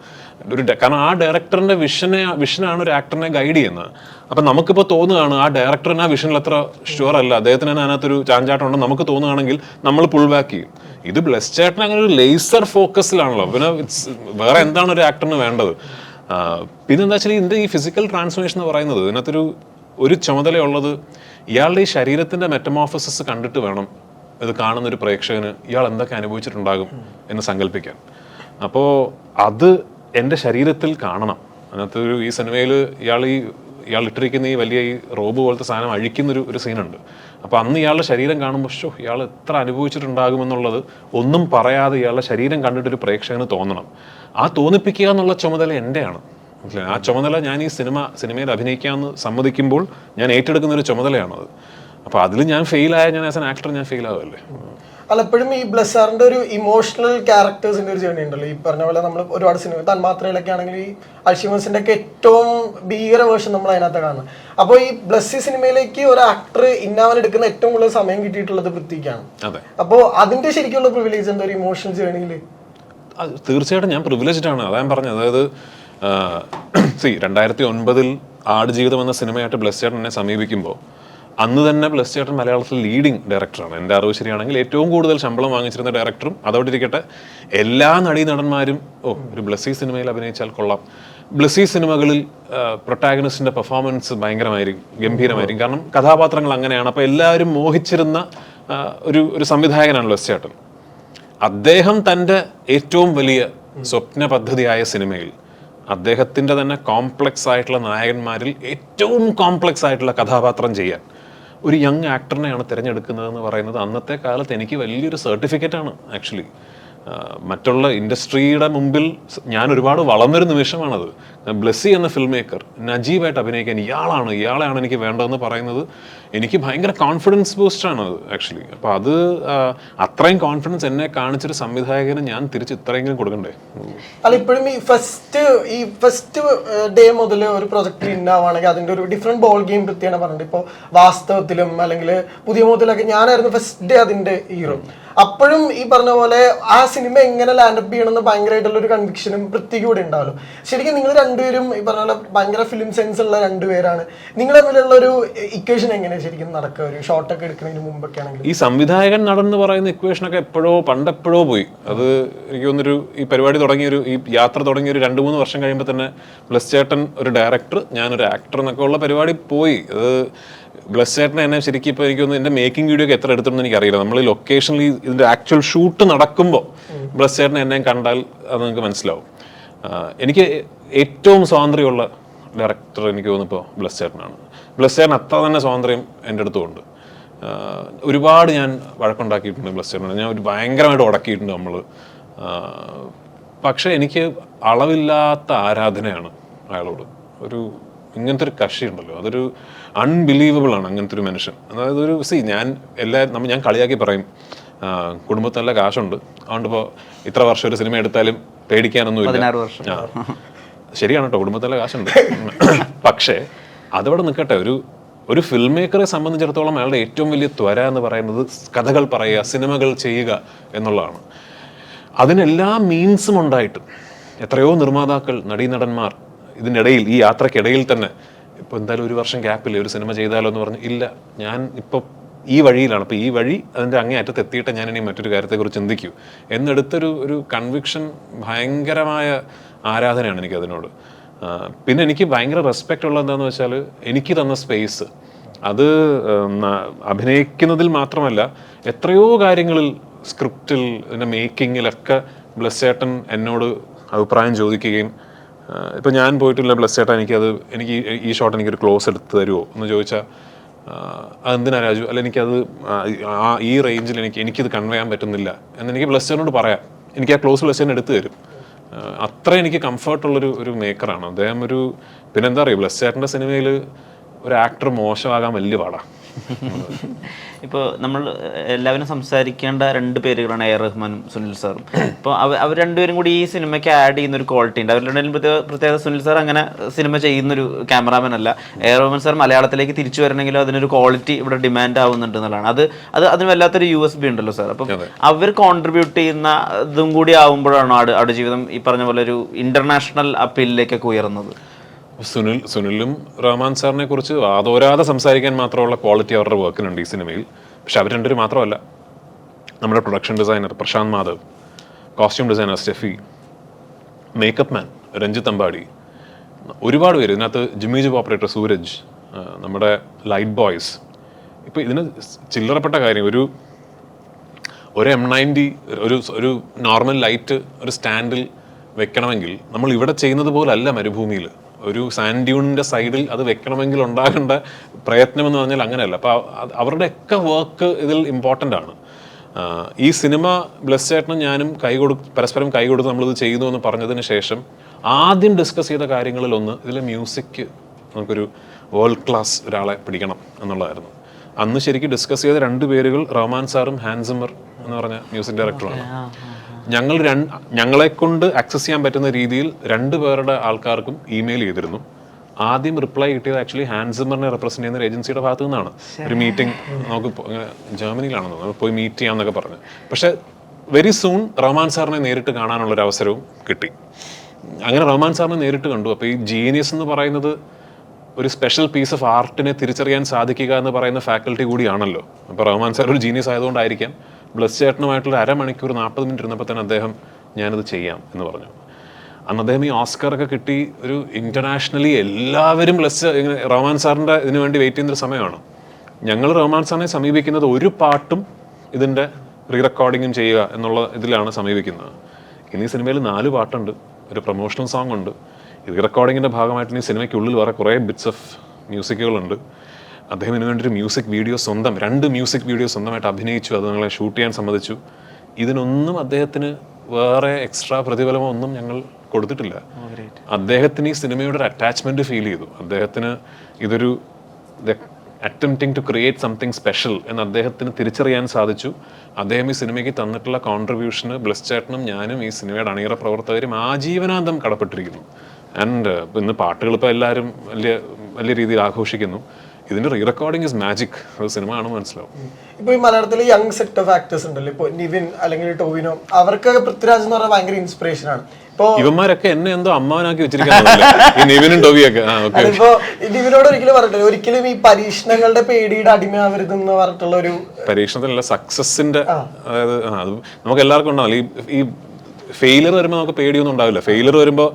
ഒരു കാരണം ആ ഡയറക്ടറിന്റെ വിഷനെ വിഷനാണ് ഒരു ആക്ടറിനെ ഗൈഡ് ചെയ്യുന്നത്. അപ്പം നമുക്കിപ്പോൾ തോന്നുകയാണ് ആ ഡയറക്ടറിന് ആ വിഷനിൽ അത്ര ഷുവർ അല്ല. അദ്ദേഹത്തിന് തന്നെ അതിനകത്തൊരു ചാഞ്ചാട്ടം ഉണ്ട് നമുക്ക് തോന്നുകയാണെങ്കിൽ നമ്മൾ പുൾ ബാക്ക് ചെയ്യും. ഇത് ബ്ലസ് ചേട്ടൻ അങ്ങനെ ഒരു ലേസർ ഫോക്കസിലാണല്ലോ പിന്നെ ഇറ്റ്സ് വേറെ എന്താണ് ഒരു ആക്ടറിന് വേണ്ടത്? പിന്നെന്താ വെച്ചാൽ ഇതിന്റെ ഈ ഫിസിക്കൽ ട്രാൻസ്ഫോർമേഷൻ എന്ന് പറയുന്നത് ഇതിനകത്തൊരു ഒരു ചുമതലയുള്ളത് ഇയാളുടെ ഈ ശരീരത്തിന്റെ മെറ്റമോഫസിസ് കണ്ടിട്ട് വേണം ഇത് കാണുന്ന ഒരു പ്രേക്ഷകന് ഇയാൾ എന്തൊക്കെ അനുഭവിച്ചിട്ടുണ്ടാകും എന്ന് സങ്കല്പിക്കാൻ. അപ്പോൾ അത് എന്റെ ശരീരത്തിൽ കാണണം. അതിനകത്ത് ഒരു ഈ സിനിമയിൽ ഇയാൾ ഈ ഇയാൾ ഇട്ടിരിക്കുന്ന ഈ വലിയ ഈ റോബ് പോലത്തെ സാധനം അഴിക്കുന്നൊരു ഒരു സീനുണ്ട്. അപ്പോൾ അന്ന് ഇയാളുടെ ശരീരം കാണുമ്പോൾ ഷോ ഇയാൾ എത്ര അനുഭവിച്ചിട്ടുണ്ടാകുമെന്നുള്ളത് ഒന്നും പറയാതെ ഇയാളുടെ ശരീരം കണ്ടിട്ടൊരു പ്രേക്ഷകന് തോന്നണം. ആ തോന്നിപ്പിക്കുക എന്നുള്ള ചുമതല എന്റെയാണ്. മനസ്സിലായോ? ആ ചുമതല ഞാൻ ഈ സിനിമ സിനിമയിൽ അഭിനയിക്കാമെന്ന് സമ്മതിക്കുമ്പോൾ ഞാൻ ഏറ്റെടുക്കുന്ന ഒരു ചുമതലയാണത്. അപ്പോൾ അതിൽ ഞാൻ ഫെയിലായ ഞാൻ ആസ് എൻ ആക്ടർ ഞാൻ ഫെയിൽ ആവല്ലേ അല്ല എപ്പോഴും ഈ ബ്ലസ്സാറിന്റെ ഒരു ഇമോഷണൽ ക്യാരക്ടേഴ്സിന്റെ ഒരു ജേണി ഉണ്ടല്ലോ. ഈ പറഞ്ഞ പോലെ നമ്മൾ ഒരുപാട് സിനിമ തന്മാത്രയിലൊക്കെ ആണെങ്കിൽ ഈ അൽഷിമസിന്റെ ഒക്കെ ഏറ്റവും ഭീകര വേർഷൻ നമ്മൾ അതിനകത്ത് കാണുന്നത്. അപ്പോൾ ഈ ബ്ലസ്സി സിനിമയിലേക്ക് ഒരു ആക്ടർ ഇന്നാവൻ എടുക്കുന്ന ഏറ്റവും കൂടുതൽ സമയം കിട്ടിയിട്ടുള്ളത് പൃഥ്വിക്കാണ്. അപ്പോൾ അതിന്റെ ശരിക്കുള്ള പ്രിവിലേജ് എന്താ ഒരു ഇമോഷണൽ ജേണിയിൽ തീർച്ചയായിട്ടും ഞാൻ പ്രിവിലേജ്ഡ് ആണ്. അതാ ഞാൻ പറഞ്ഞത്. അതായത് സി രണ്ടായിരത്തി ഒൻപതിൽ ആടുജീവിതം എന്ന സിനിമയായിട്ട് ബ്ലസ് ചേട്ടൻ എന്നെ സമീപിക്കുമ്പോൾ അന്ന് തന്നെ ബ്ലസ് ചേട്ടൻ മലയാളത്തിൽ ലീഡിംഗ് ഡയറക്ടറാണ് എന്റെ അറിവ് ശരിയാണെങ്കിൽ ഏറ്റവും കൂടുതൽ ശമ്പളം വാങ്ങിച്ചിരുന്ന ഡയറക്ടറും അതോടെ ഇരിക്കട്ടെ. എല്ലാ നടീനടന്മാരും ഓ ഒരു ബ്ലസ്സി സിനിമയിൽ അഭിനയിച്ചാൽ കൊള്ളാം. ബ്ലസ്സി സിനിമകളിൽ പ്രൊട്ടാഗണിസ്റ്റിന്റെ പെർഫോമൻസ് ഭയങ്കരമായിരിക്കും ഗംഭീരമായിരിക്കും. കാരണം കഥാപാത്രങ്ങൾ അങ്ങനെയാണ്. അപ്പോൾ എല്ലാവരും മോഹിച്ചിരുന്ന ഒരു ഒരു സംവിധായകനാണ് ബ്ലസ് ചേട്ടൻ അദ്ദേഹം തന്റെ ഏറ്റവും വലിയ സ്വപ്ന പദ്ധതിയായ സിനിമയിൽ അദ്ദേഹത്തിന്റെ തന്നെ കോംപ്ലക്സ് ആയിട്ടുള്ള നായകന്മാരിൽ ഏറ്റവും കോംപ്ലക്സ് ആയിട്ടുള്ള കഥാപാത്രം ചെയ്യാൻ ഒരു യങ് ആക്ടറിനെയാണ് തിരഞ്ഞെടുക്കുന്നതെന്ന് പറയുന്നത് അന്നത്തെ കാലത്ത് എനിക്ക് വലിയൊരു സർട്ടിഫിക്കറ്റാണ് ആക്ച്വലി മറ്റുള്ള ഇൻഡസ്ട്രിയുടെ മുമ്പിൽ ഞാൻ ഒരുപാട് വളർന്നൊരു നിമിഷമാണത്. ബ്ലെസ്സി എന്ന ഫിലിം മേക്കർ നജീബായിട്ട് അഭിനയിക്കാൻ ഇയാളാണ്. ഇയാളെയാണ് എനിക്ക് വേണ്ടതെന്ന് പറയുന്നത്. എനിക്ക് ഭയങ്കര കോൺഫിഡൻസ് ബൂസ്റ്റാണ് അത് ആക്ച്വലി അപ്പോൾ അത് അത്രയും കോൺഫിഡൻസ് എന്നെ കാണിച്ചൊരു സംവിധായകന് ഞാൻ തിരിച്ച് ഇത്രയെങ്കിലും കൊടുക്കണ്ടേ? അല്ല ഇപ്പോഴും ഈ ഫസ്റ്റ് ഈ ഫസ്റ്റ് ഡേ മുതൽ ഒരു പ്രൊജക്ട് ഉണ്ടാവുകയാണെങ്കിൽ അതിന്റെ ഒരു ഡിഫറെന്റ് ബോൾ ഗെയിം വൃത്തിയാണ് പറഞ്ഞത്. ഇപ്പോൾ വാസ്തവത്തിലും അല്ലെങ്കിൽ പുതിയ മുതലൊക്കെ ഞാനായിരുന്നു ഫസ്റ്റ് ഡേ അതിന്റെ ഹീറോ അപ്പോഴും ഈ പറഞ്ഞ പോലെ ആ സിനിമ എങ്ങനെ ലാൻഡപ്പ് ചെയ്യണമെന്ന് ഭയങ്കരമായിട്ടുള്ള ഒരു കൺവിക്ഷനും പൃഥ്വിക്ക് കൂടെ ഉണ്ടാവല്ലോ ശരിക്കും നിങ്ങൾ രണ്ടുപേരും ഈ പറഞ്ഞ പോലെ ഭയങ്കര ഫിലിം സെൻസ് ഉള്ള രണ്ടുപേരാണ്. നിങ്ങൾ തമ്മിലുള്ള ഒരു ഇക്വേഷൻ എങ്ങനെയാണ് ശരിക്കും നടക്കുക? ഒരു ഷോട്ടൊക്കെ എടുക്കുന്നതിന് മുമ്പൊക്കെ ആണെങ്കിൽ. ഈ സംവിധായകൻ നടൻ എന്ന് പറയുന്ന ഇക്വേഷനൊക്കെ എപ്പോഴോ പണ്ടെപ്പോഴോ പോയി. അത് എനിക്ക് തോന്നുന്നൊരു ഈ പരിപാടി തുടങ്ങിയൊരു ഈ യാത്ര തുടങ്ങിയ ഒരു രണ്ട് മൂന്ന് വർഷം കഴിയുമ്പോൾ തന്നെ ബ്ലസ് ചേട്ടൻ ഒരു ഡയറക്ടർ ഞാനൊരു ആക്ടർ എന്നൊക്കെ ഉള്ള പരിപാടി പോയി. അത് ബ്ലസ് ചേട്ടനെ എന്നെ ശരിക്കും ഇപ്പോൾ എനിക്ക് തോന്നുന്നു എന്റെ മേക്കിംഗ് വീഡിയോ ഒക്കെ എത്ര എടുത്തിട്ടുണ്ടെന്ന് എനിക്കറിയില്ല. നമ്മൾ ഈ ലൊക്കേഷനിൽ ഇതിന്റെ ആക്ച്വൽ ഷൂട്ട് നടക്കുമ്പോൾ ബ്ലസ് ചേട്ടനെ എന്നെ കണ്ടാൽ അത് നിങ്ങൾക്ക് മനസ്സിലാവും. എനിക്ക് ഏറ്റവും സ്വാതന്ത്ര്യമുള്ള ഡയറക്ടർ എനിക്ക് തോന്നുന്നു ഇപ്പോൾ ബ്ലസ് ചേട്ടനാണ്. ബ്ലസ് ചേട്ടൻ അത്ര തന്നെ സ്വാതന്ത്ര്യം എന്റെ അടുത്തുമുണ്ട് ഒരുപാട് ഞാൻ വഴക്കുണ്ടാക്കിയിട്ടുണ്ട് ബ്ലസ് ചേട്ടനെ. ഞാൻ ഒരു ഭയങ്കരമായിട്ട് ഉടക്കിയിട്ടുണ്ട് നമ്മൾ പക്ഷേ എനിക്ക് അളവില്ലാത്ത ആരാധനയാണ് അയാളോട്. ഒരു ഇങ്ങനത്തെ ഒരു കക്ഷി ഉണ്ടല്ലോ. അതൊരു അൺബിലീവബിൾ ആണ് അങ്ങനത്തെ ഒരു മനുഷ്യൻ. അതായത് ഒരു സി ഞാൻ എല്ലാ നമ്മൾ ഞാൻ കളിയാക്കി പറയും. കുടുംബത്തിൽ നല്ല കാശുണ്ട്. അതുകൊണ്ട് ഇപ്പോൾ ഇത്ര വർഷം ഒരു സിനിമ എടുത്താലും പേടിക്കാനൊന്നും ഇല്ല. ശരിയാണ് കേട്ടോ കുടുംബത്തിലെ കാശുണ്ട്. പക്ഷേ അതവിടെ നിൽക്കട്ടെ ഒരു ഒരു ഫിൽം മേക്കറെ സംബന്ധിച്ചിടത്തോളം അയാളുടെ ഏറ്റവും വലിയ ത്വര എന്ന് പറയുന്നത് കഥകൾ പറയുക സിനിമകൾ ചെയ്യുക എന്നുള്ളതാണ്. അതിനെല്ലാ മീൻസും ഉണ്ടായിട്ട് എത്രയോ നിർമ്മാതാക്കൾ നടീനടന്മാർ ഇതിനിടയിൽ ഈ യാത്രക്കിടയിൽ തന്നെ ഇപ്പോൾ എന്തായാലും ഒരു വർഷം ഗ്യാപ്പില്ല ഒരു സിനിമ ചെയ്താലോ എന്ന് പറഞ്ഞു ഇല്ല ഞാൻ ഇപ്പോൾ ഈ വഴിയിലാണ്. അപ്പോൾ ഈ വഴി അതിന്റെ അങ്ങേ അറ്റത്ത് എത്തിയിട്ട് ഞാൻ ഇനി മറ്റൊരു കാര്യത്തെക്കുറിച്ച് ചിന്തിക്കൂ. എന്നെടുത്തൊരു ഒരു കൺവിക്ഷൻ ഭയങ്കരമായ ആരാധനയാണ് എനിക്ക് അതിനോട്. പിന്നെ എനിക്ക് ഭയങ്കര റെസ്പെക്റ്റ് ഉള്ളത് എന്താണെന്ന് വെച്ചാൽ എനിക്ക് തന്ന സ്പേസ് അത് അഭിനയിക്കുന്നതിൽ മാത്രമല്ല എത്രയോ കാര്യങ്ങളിൽ സ്ക്രിപ്റ്റിൽ പിന്നെ മേക്കിങ്ങിലൊക്കെ ബ്ലസ്സേട്ടൻ എന്നോട് അഭിപ്രായം ചോദിക്കുകയും ഇപ്പം ഞാൻ പോയിട്ടില്ല ബ്ലസ്സേട്ടൻ എനിക്ക് എനിക്കത് എനിക്ക് ഈ ഷോട്ട് എനിക്കൊരു ക്ലോസ് എടുത്ത് തരുമോ എന്ന് ചോദിച്ചാൽ അതെന്തിനാ രാജു? അല്ല എനിക്കത് ആ- ഈ റേഞ്ചിൽ എനിക്ക് എനിക്കിത് കൺവേ ചെയ്യാൻ പറ്റുന്നില്ല. എന്നെനിക്ക് എനിക്ക് ബ്ലസ് ചേട്ടനോട് പറയാം. എനിക്ക് ആ ക്ലോസ് ചേട്ടൻ എടുത്തു തരും. അത്ര എനിക്ക് കംഫർട്ടുള്ളൊരു ഒരു മേക്കറാണ് അദ്ദേഹം ഒരു പിന്നെന്താ പറയുക ബ്ലസ് ചേട്ടന്റെ സിനിമയിൽ ഒരു ആക്ടർ മോശമാകാൻ വലിയ പാടാണ് ഇപ്പോൾ നമ്മൾ എല്ലാവരും സംസാരിക്കേണ്ട രണ്ട് പേരുകളാണ് എ റഹ്മാനും സുനിൽ സാറും. ഇപ്പോൾ അവർ അവർ രണ്ടുപേരും കൂടി ഈ സിനിമയ്ക്ക് ആഡ് ചെയ്യുന്ന ഒരു ക്വാളിറ്റി ഉണ്ട്. അവരുടെ പ്രത്യേക പ്രത്യേകത സുനിൽ സാർ അങ്ങനെ സിനിമ ചെയ്യുന്നൊരു ക്യാമറാമാൻ അല്ല. എ റഹ്മാൻ സാർ മലയാളത്തിലേക്ക് തിരിച്ചു വരണമെങ്കിലും അതിനൊരു ക്വാളിറ്റി ഇവിടെ ഡിമാൻഡ് ആവുന്നുണ്ട് എന്നുള്ളതാണ്. അത് അത് അതിന് വല്ലാത്തൊരു യു എസ് ബി ഉണ്ടല്ലോ സാർ. അപ്പോൾ അവർ കോൺട്രിബ്യൂട്ട് ചെയ്യുന്ന ഇതും കൂടി ആവുമ്പോഴാണ് ആട് ആട് ജീവിതം ഈ പറഞ്ഞ പോലെ ഒരു ഇന്റർനാഷണൽ അപ്പീലിലേക്കൊക്കെ ഉയർന്നത്? സുനിൽ സുനിലും റഹ്മാൻ സാറിനെ കുറിച്ച് വാതോരാതെ സംസാരിക്കാൻ മാത്രമുള്ള ക്വാളിറ്റി അവരുടെ വർക്കിനുണ്ട് ഈ സിനിമയിൽ. പക്ഷെ അവർ രണ്ടുപേരും മാത്രമല്ല. നമ്മുടെ production designer Prashanth Madhav costume designer Stephy makeup man Ranjith Ambadi ഒരുപാട് പേര്. ഇതിനകത്ത് ജിമ്മി ജിബ് ഓപ്പറേറ്റർ സൂരജ് നമ്മുടെ ലൈറ്റ് ബോയ്സ് ഇപ്പോൾ ഇതിന് ചില്ലറപ്പെട്ട കാര്യം ഒരു ഒരു എം നയന്റി ഒരു ഒരു നോർമൽ ലൈറ്റ് ഒരു സ്റ്റാൻഡിൽ വെക്കണമെങ്കിൽ നമ്മൾ ഇവിടെ ചെയ്യുന്നത് പോലല്ല മരുഭൂമിയിൽ. ഒരു സാൻഡ് ഡ്യൂണിന്റെ സൈഡിൽ അത് വെക്കണമെങ്കിൽ ഉണ്ടാകേണ്ട പ്രയത്നം എന്ന് പറഞ്ഞാൽ അങ്ങനെയല്ല. അപ്പോൾ അവരുടെയൊക്കെ വർക്ക് ഇതിൽ ഇമ്പോർട്ടന്റ് ആണ്. ഈ സിനിമ ബ്ലസ് ചേട്ടനും ഞാനും കൈ കൊടു പരസ്പരം കൈ കൊടുത്ത് നമ്മളിത് ചെയ്യുന്നു എന്ന് പറഞ്ഞതിന് ശേഷം ആദ്യം ഡിസ്കസ് ചെയ്ത കാര്യങ്ങളിലൊന്ന് ഇതിലെ മ്യൂസിക് നമുക്കൊരു വേൾഡ് ക്ലാസ് ഒരാളെ പിടിക്കണം എന്നുള്ളതായിരുന്നു. അന്ന് ശരിക്കും ഡിസ്കസ് ചെയ്ത രണ്ട് പേരുകൾ റഹ്മാൻ സാറും ഹാൻസിമർ എന്ന് പറഞ്ഞ മ്യൂസിക് ഡയറക്ടറുമാണ് ഞങ്ങൾ രണ്ട് ഞങ്ങളെ കൊണ്ട് ആക്സസ് ചെയ്യാൻ പറ്റുന്ന രീതിയിൽ രണ്ട് പേരുടെ ആൾക്കാർക്കും ഇമെയിൽ ചെയ്തിരുന്നു. ആദ്യം റിപ്ലൈ കിട്ടിയത് ആക്ച്വലി ഹാൻസിമറിനെ റെപ്രസെന്റ് ചെയ്യുന്ന ഒരു ഏജൻസിയുടെ ഭാഗത്തു നിന്നാണ്. ഒരു മീറ്റിംഗ് നമുക്ക് ജർമ്മനിയിലാണെന്ന് തോന്നുന്നു. പോയി മീറ്റ് ചെയ്യാമെന്നൊക്കെ പറഞ്ഞു. പക്ഷെ വെരി സൂൺ റഹ്മാൻ സാറിനെ നേരിട്ട് കാണാനുള്ള ഒരു അവസരവും കിട്ടി. അങ്ങനെ റഹ്മാൻ സാറിനെ നേരിട്ട് കണ്ടു. അപ്പോൾ ഈ ജീനിയസ് എന്ന് പറയുന്നത് ഒരു സ്പെഷ്യൽ പീസ് ഓഫ് ആർട്ടിനെ തിരിച്ചറിയാൻ സാധിക്കുക എന്ന് പറയുന്ന ഫാക്കൽറ്റി കൂടിയാണല്ലോ. അപ്പോൾ റഹ്മാൻ സാർ ഒരു ജീനിയസ് ആയതുകൊണ്ടായിരിക്കാം. ബ്ലസ് ചേട്ടനുമായിട്ടുള്ള അരമണിക്കൂർ നാൽപ്പത് മിനിറ്റ് ഇരുന്നപ്പോൾ തന്നെ അദ്ദേഹം ഞാനത് ചെയ്യാം എന്ന് പറഞ്ഞു. അന്ന് അദ്ദേഹം ഈ ഓസ്കറൊക്കെ കിട്ടി ഒരു ഇന്റർനാഷണലി എല്ലാവരും ബ്ലസ് ഇങ്ങനെ റഹ്മാൻ സാറിന്റെ ഇതിനു വേണ്ടി വെയിറ്റ് ചെയ്യുന്നൊരു സമയമാണ്. ഞങ്ങൾ റഹ്മാൻ സാറിനെ സമീപിക്കുന്നത് ഒരു പാട്ടും ഇതിന്റെ റീ റെക്കോർഡിങ്ങും ചെയ്യുക എന്നുള്ള ഇതിലാണ് സമീപിക്കുന്നത്. ഇനി സിനിമയിൽ നാല് പാട്ടുണ്ട് ഒരു പ്രൊമോഷണൽ സോങ് ഉണ്ട് റീ റെക്കോർഡിങ്ങിന്റെ ഭാഗമായിട്ട് ഈ സിനിമയ്ക്കുള്ളിൽ വേറെ കുറേ ബിറ്റ്സ് ഓഫ് മ്യൂസിക്കുകളുണ്ട് അദ്ദേഹം ഇതിനു വേണ്ടി ഒരു മ്യൂസിക് വീഡിയോ സ്വന്തം രണ്ട് മ്യൂസിക് വീഡിയോ സ്വന്തമായിട്ട് അഭിനയിച്ചു അത് ഞങ്ങളെ ഷൂട്ട് ചെയ്യാൻ സമ്മതിച്ചു. ഇതിനൊന്നും അദ്ദേഹത്തിന് വേറെ എക്സ്ട്രാ പ്രതിഫലമോ ഒന്നും ഞങ്ങൾ കൊടുത്തിട്ടില്ല. അദ്ദേഹത്തിന് ഈ സിനിമയോട് ഒരു അറ്റാച്ച്മെന്റ് ഫീൽ ചെയ്തു. അദ്ദേഹത്തിന് ഇതൊരു attempting to create something special എന്ന് അദ്ദേഹത്തിന് തിരിച്ചറിയാൻ സാധിച്ചു. അദ്ദേഹം ഈ സിനിമയ്ക്ക് തന്നിട്ടുള്ള കോൺട്രിബ്യൂഷന് ബ്ലസ് ചേട്ടനും ഞാനും ഈ സിനിമയുടെ അണിയറ പ്രവർത്തകരും ആജീവനാന്തം കടപ്പെട്ടിരിക്കുന്നു. ആൻഡ് ഇന്ന് പാട്ടുകൾ ഇപ്പോൾ എല്ലാവരും വലിയ വലിയ രീതിയിൽ ആഘോഷിക്കുന്നു. ഇതിന്റെ റീ റെക്കോർഡിംഗ് ഇസ് മാജിക് അത് സിനിമ ആണ് മനസ്സിലാവും. ഇപ്പൊ ഈ മലയാളത്തിലെ യങ് സെറ്റ് ഓഫ് ആക്ടേഴ്സ് ഉണ്ടല്ലോ. ഇപ്പൊ നിവിൻ അല്ലെങ്കിൽ ടോവിനോ അവർക്കൊക്കെ പൃഥ്വിരാജ് എന്ന് പറഞ്ഞാൽ ഭയങ്കര ഇൻസ്പിറേഷൻ ആണ്. ഇവന്മാരൊക്കെ എന്നെ എന്തോ അമ്മാവനാക്കി വെച്ചിരിക്കുന്നു നിവിനോട് ഒരിക്കലും പറഞ്ഞിട്ടില്ല. ഒരിക്കലും ഈ പരീക്ഷണങ്ങളുടെ പേടിയുടെ അടിമയാവരുത് എന്ന് പറഞ്ഞിട്ടുള്ള ഒരു പരീക്ഷണത്തിലല്ല സക്സസിന്റെ അതായത് അത് നമുക്ക് എല്ലാവർക്കും ഉണ്ടാവില്ല. ഈ ഈ ഫെയിലർ വരുമ്പോൾ നമുക്ക് പേടിയൊന്നും ഉണ്ടാവില്ല. ഫെയിലർ വരുമ്പോൾ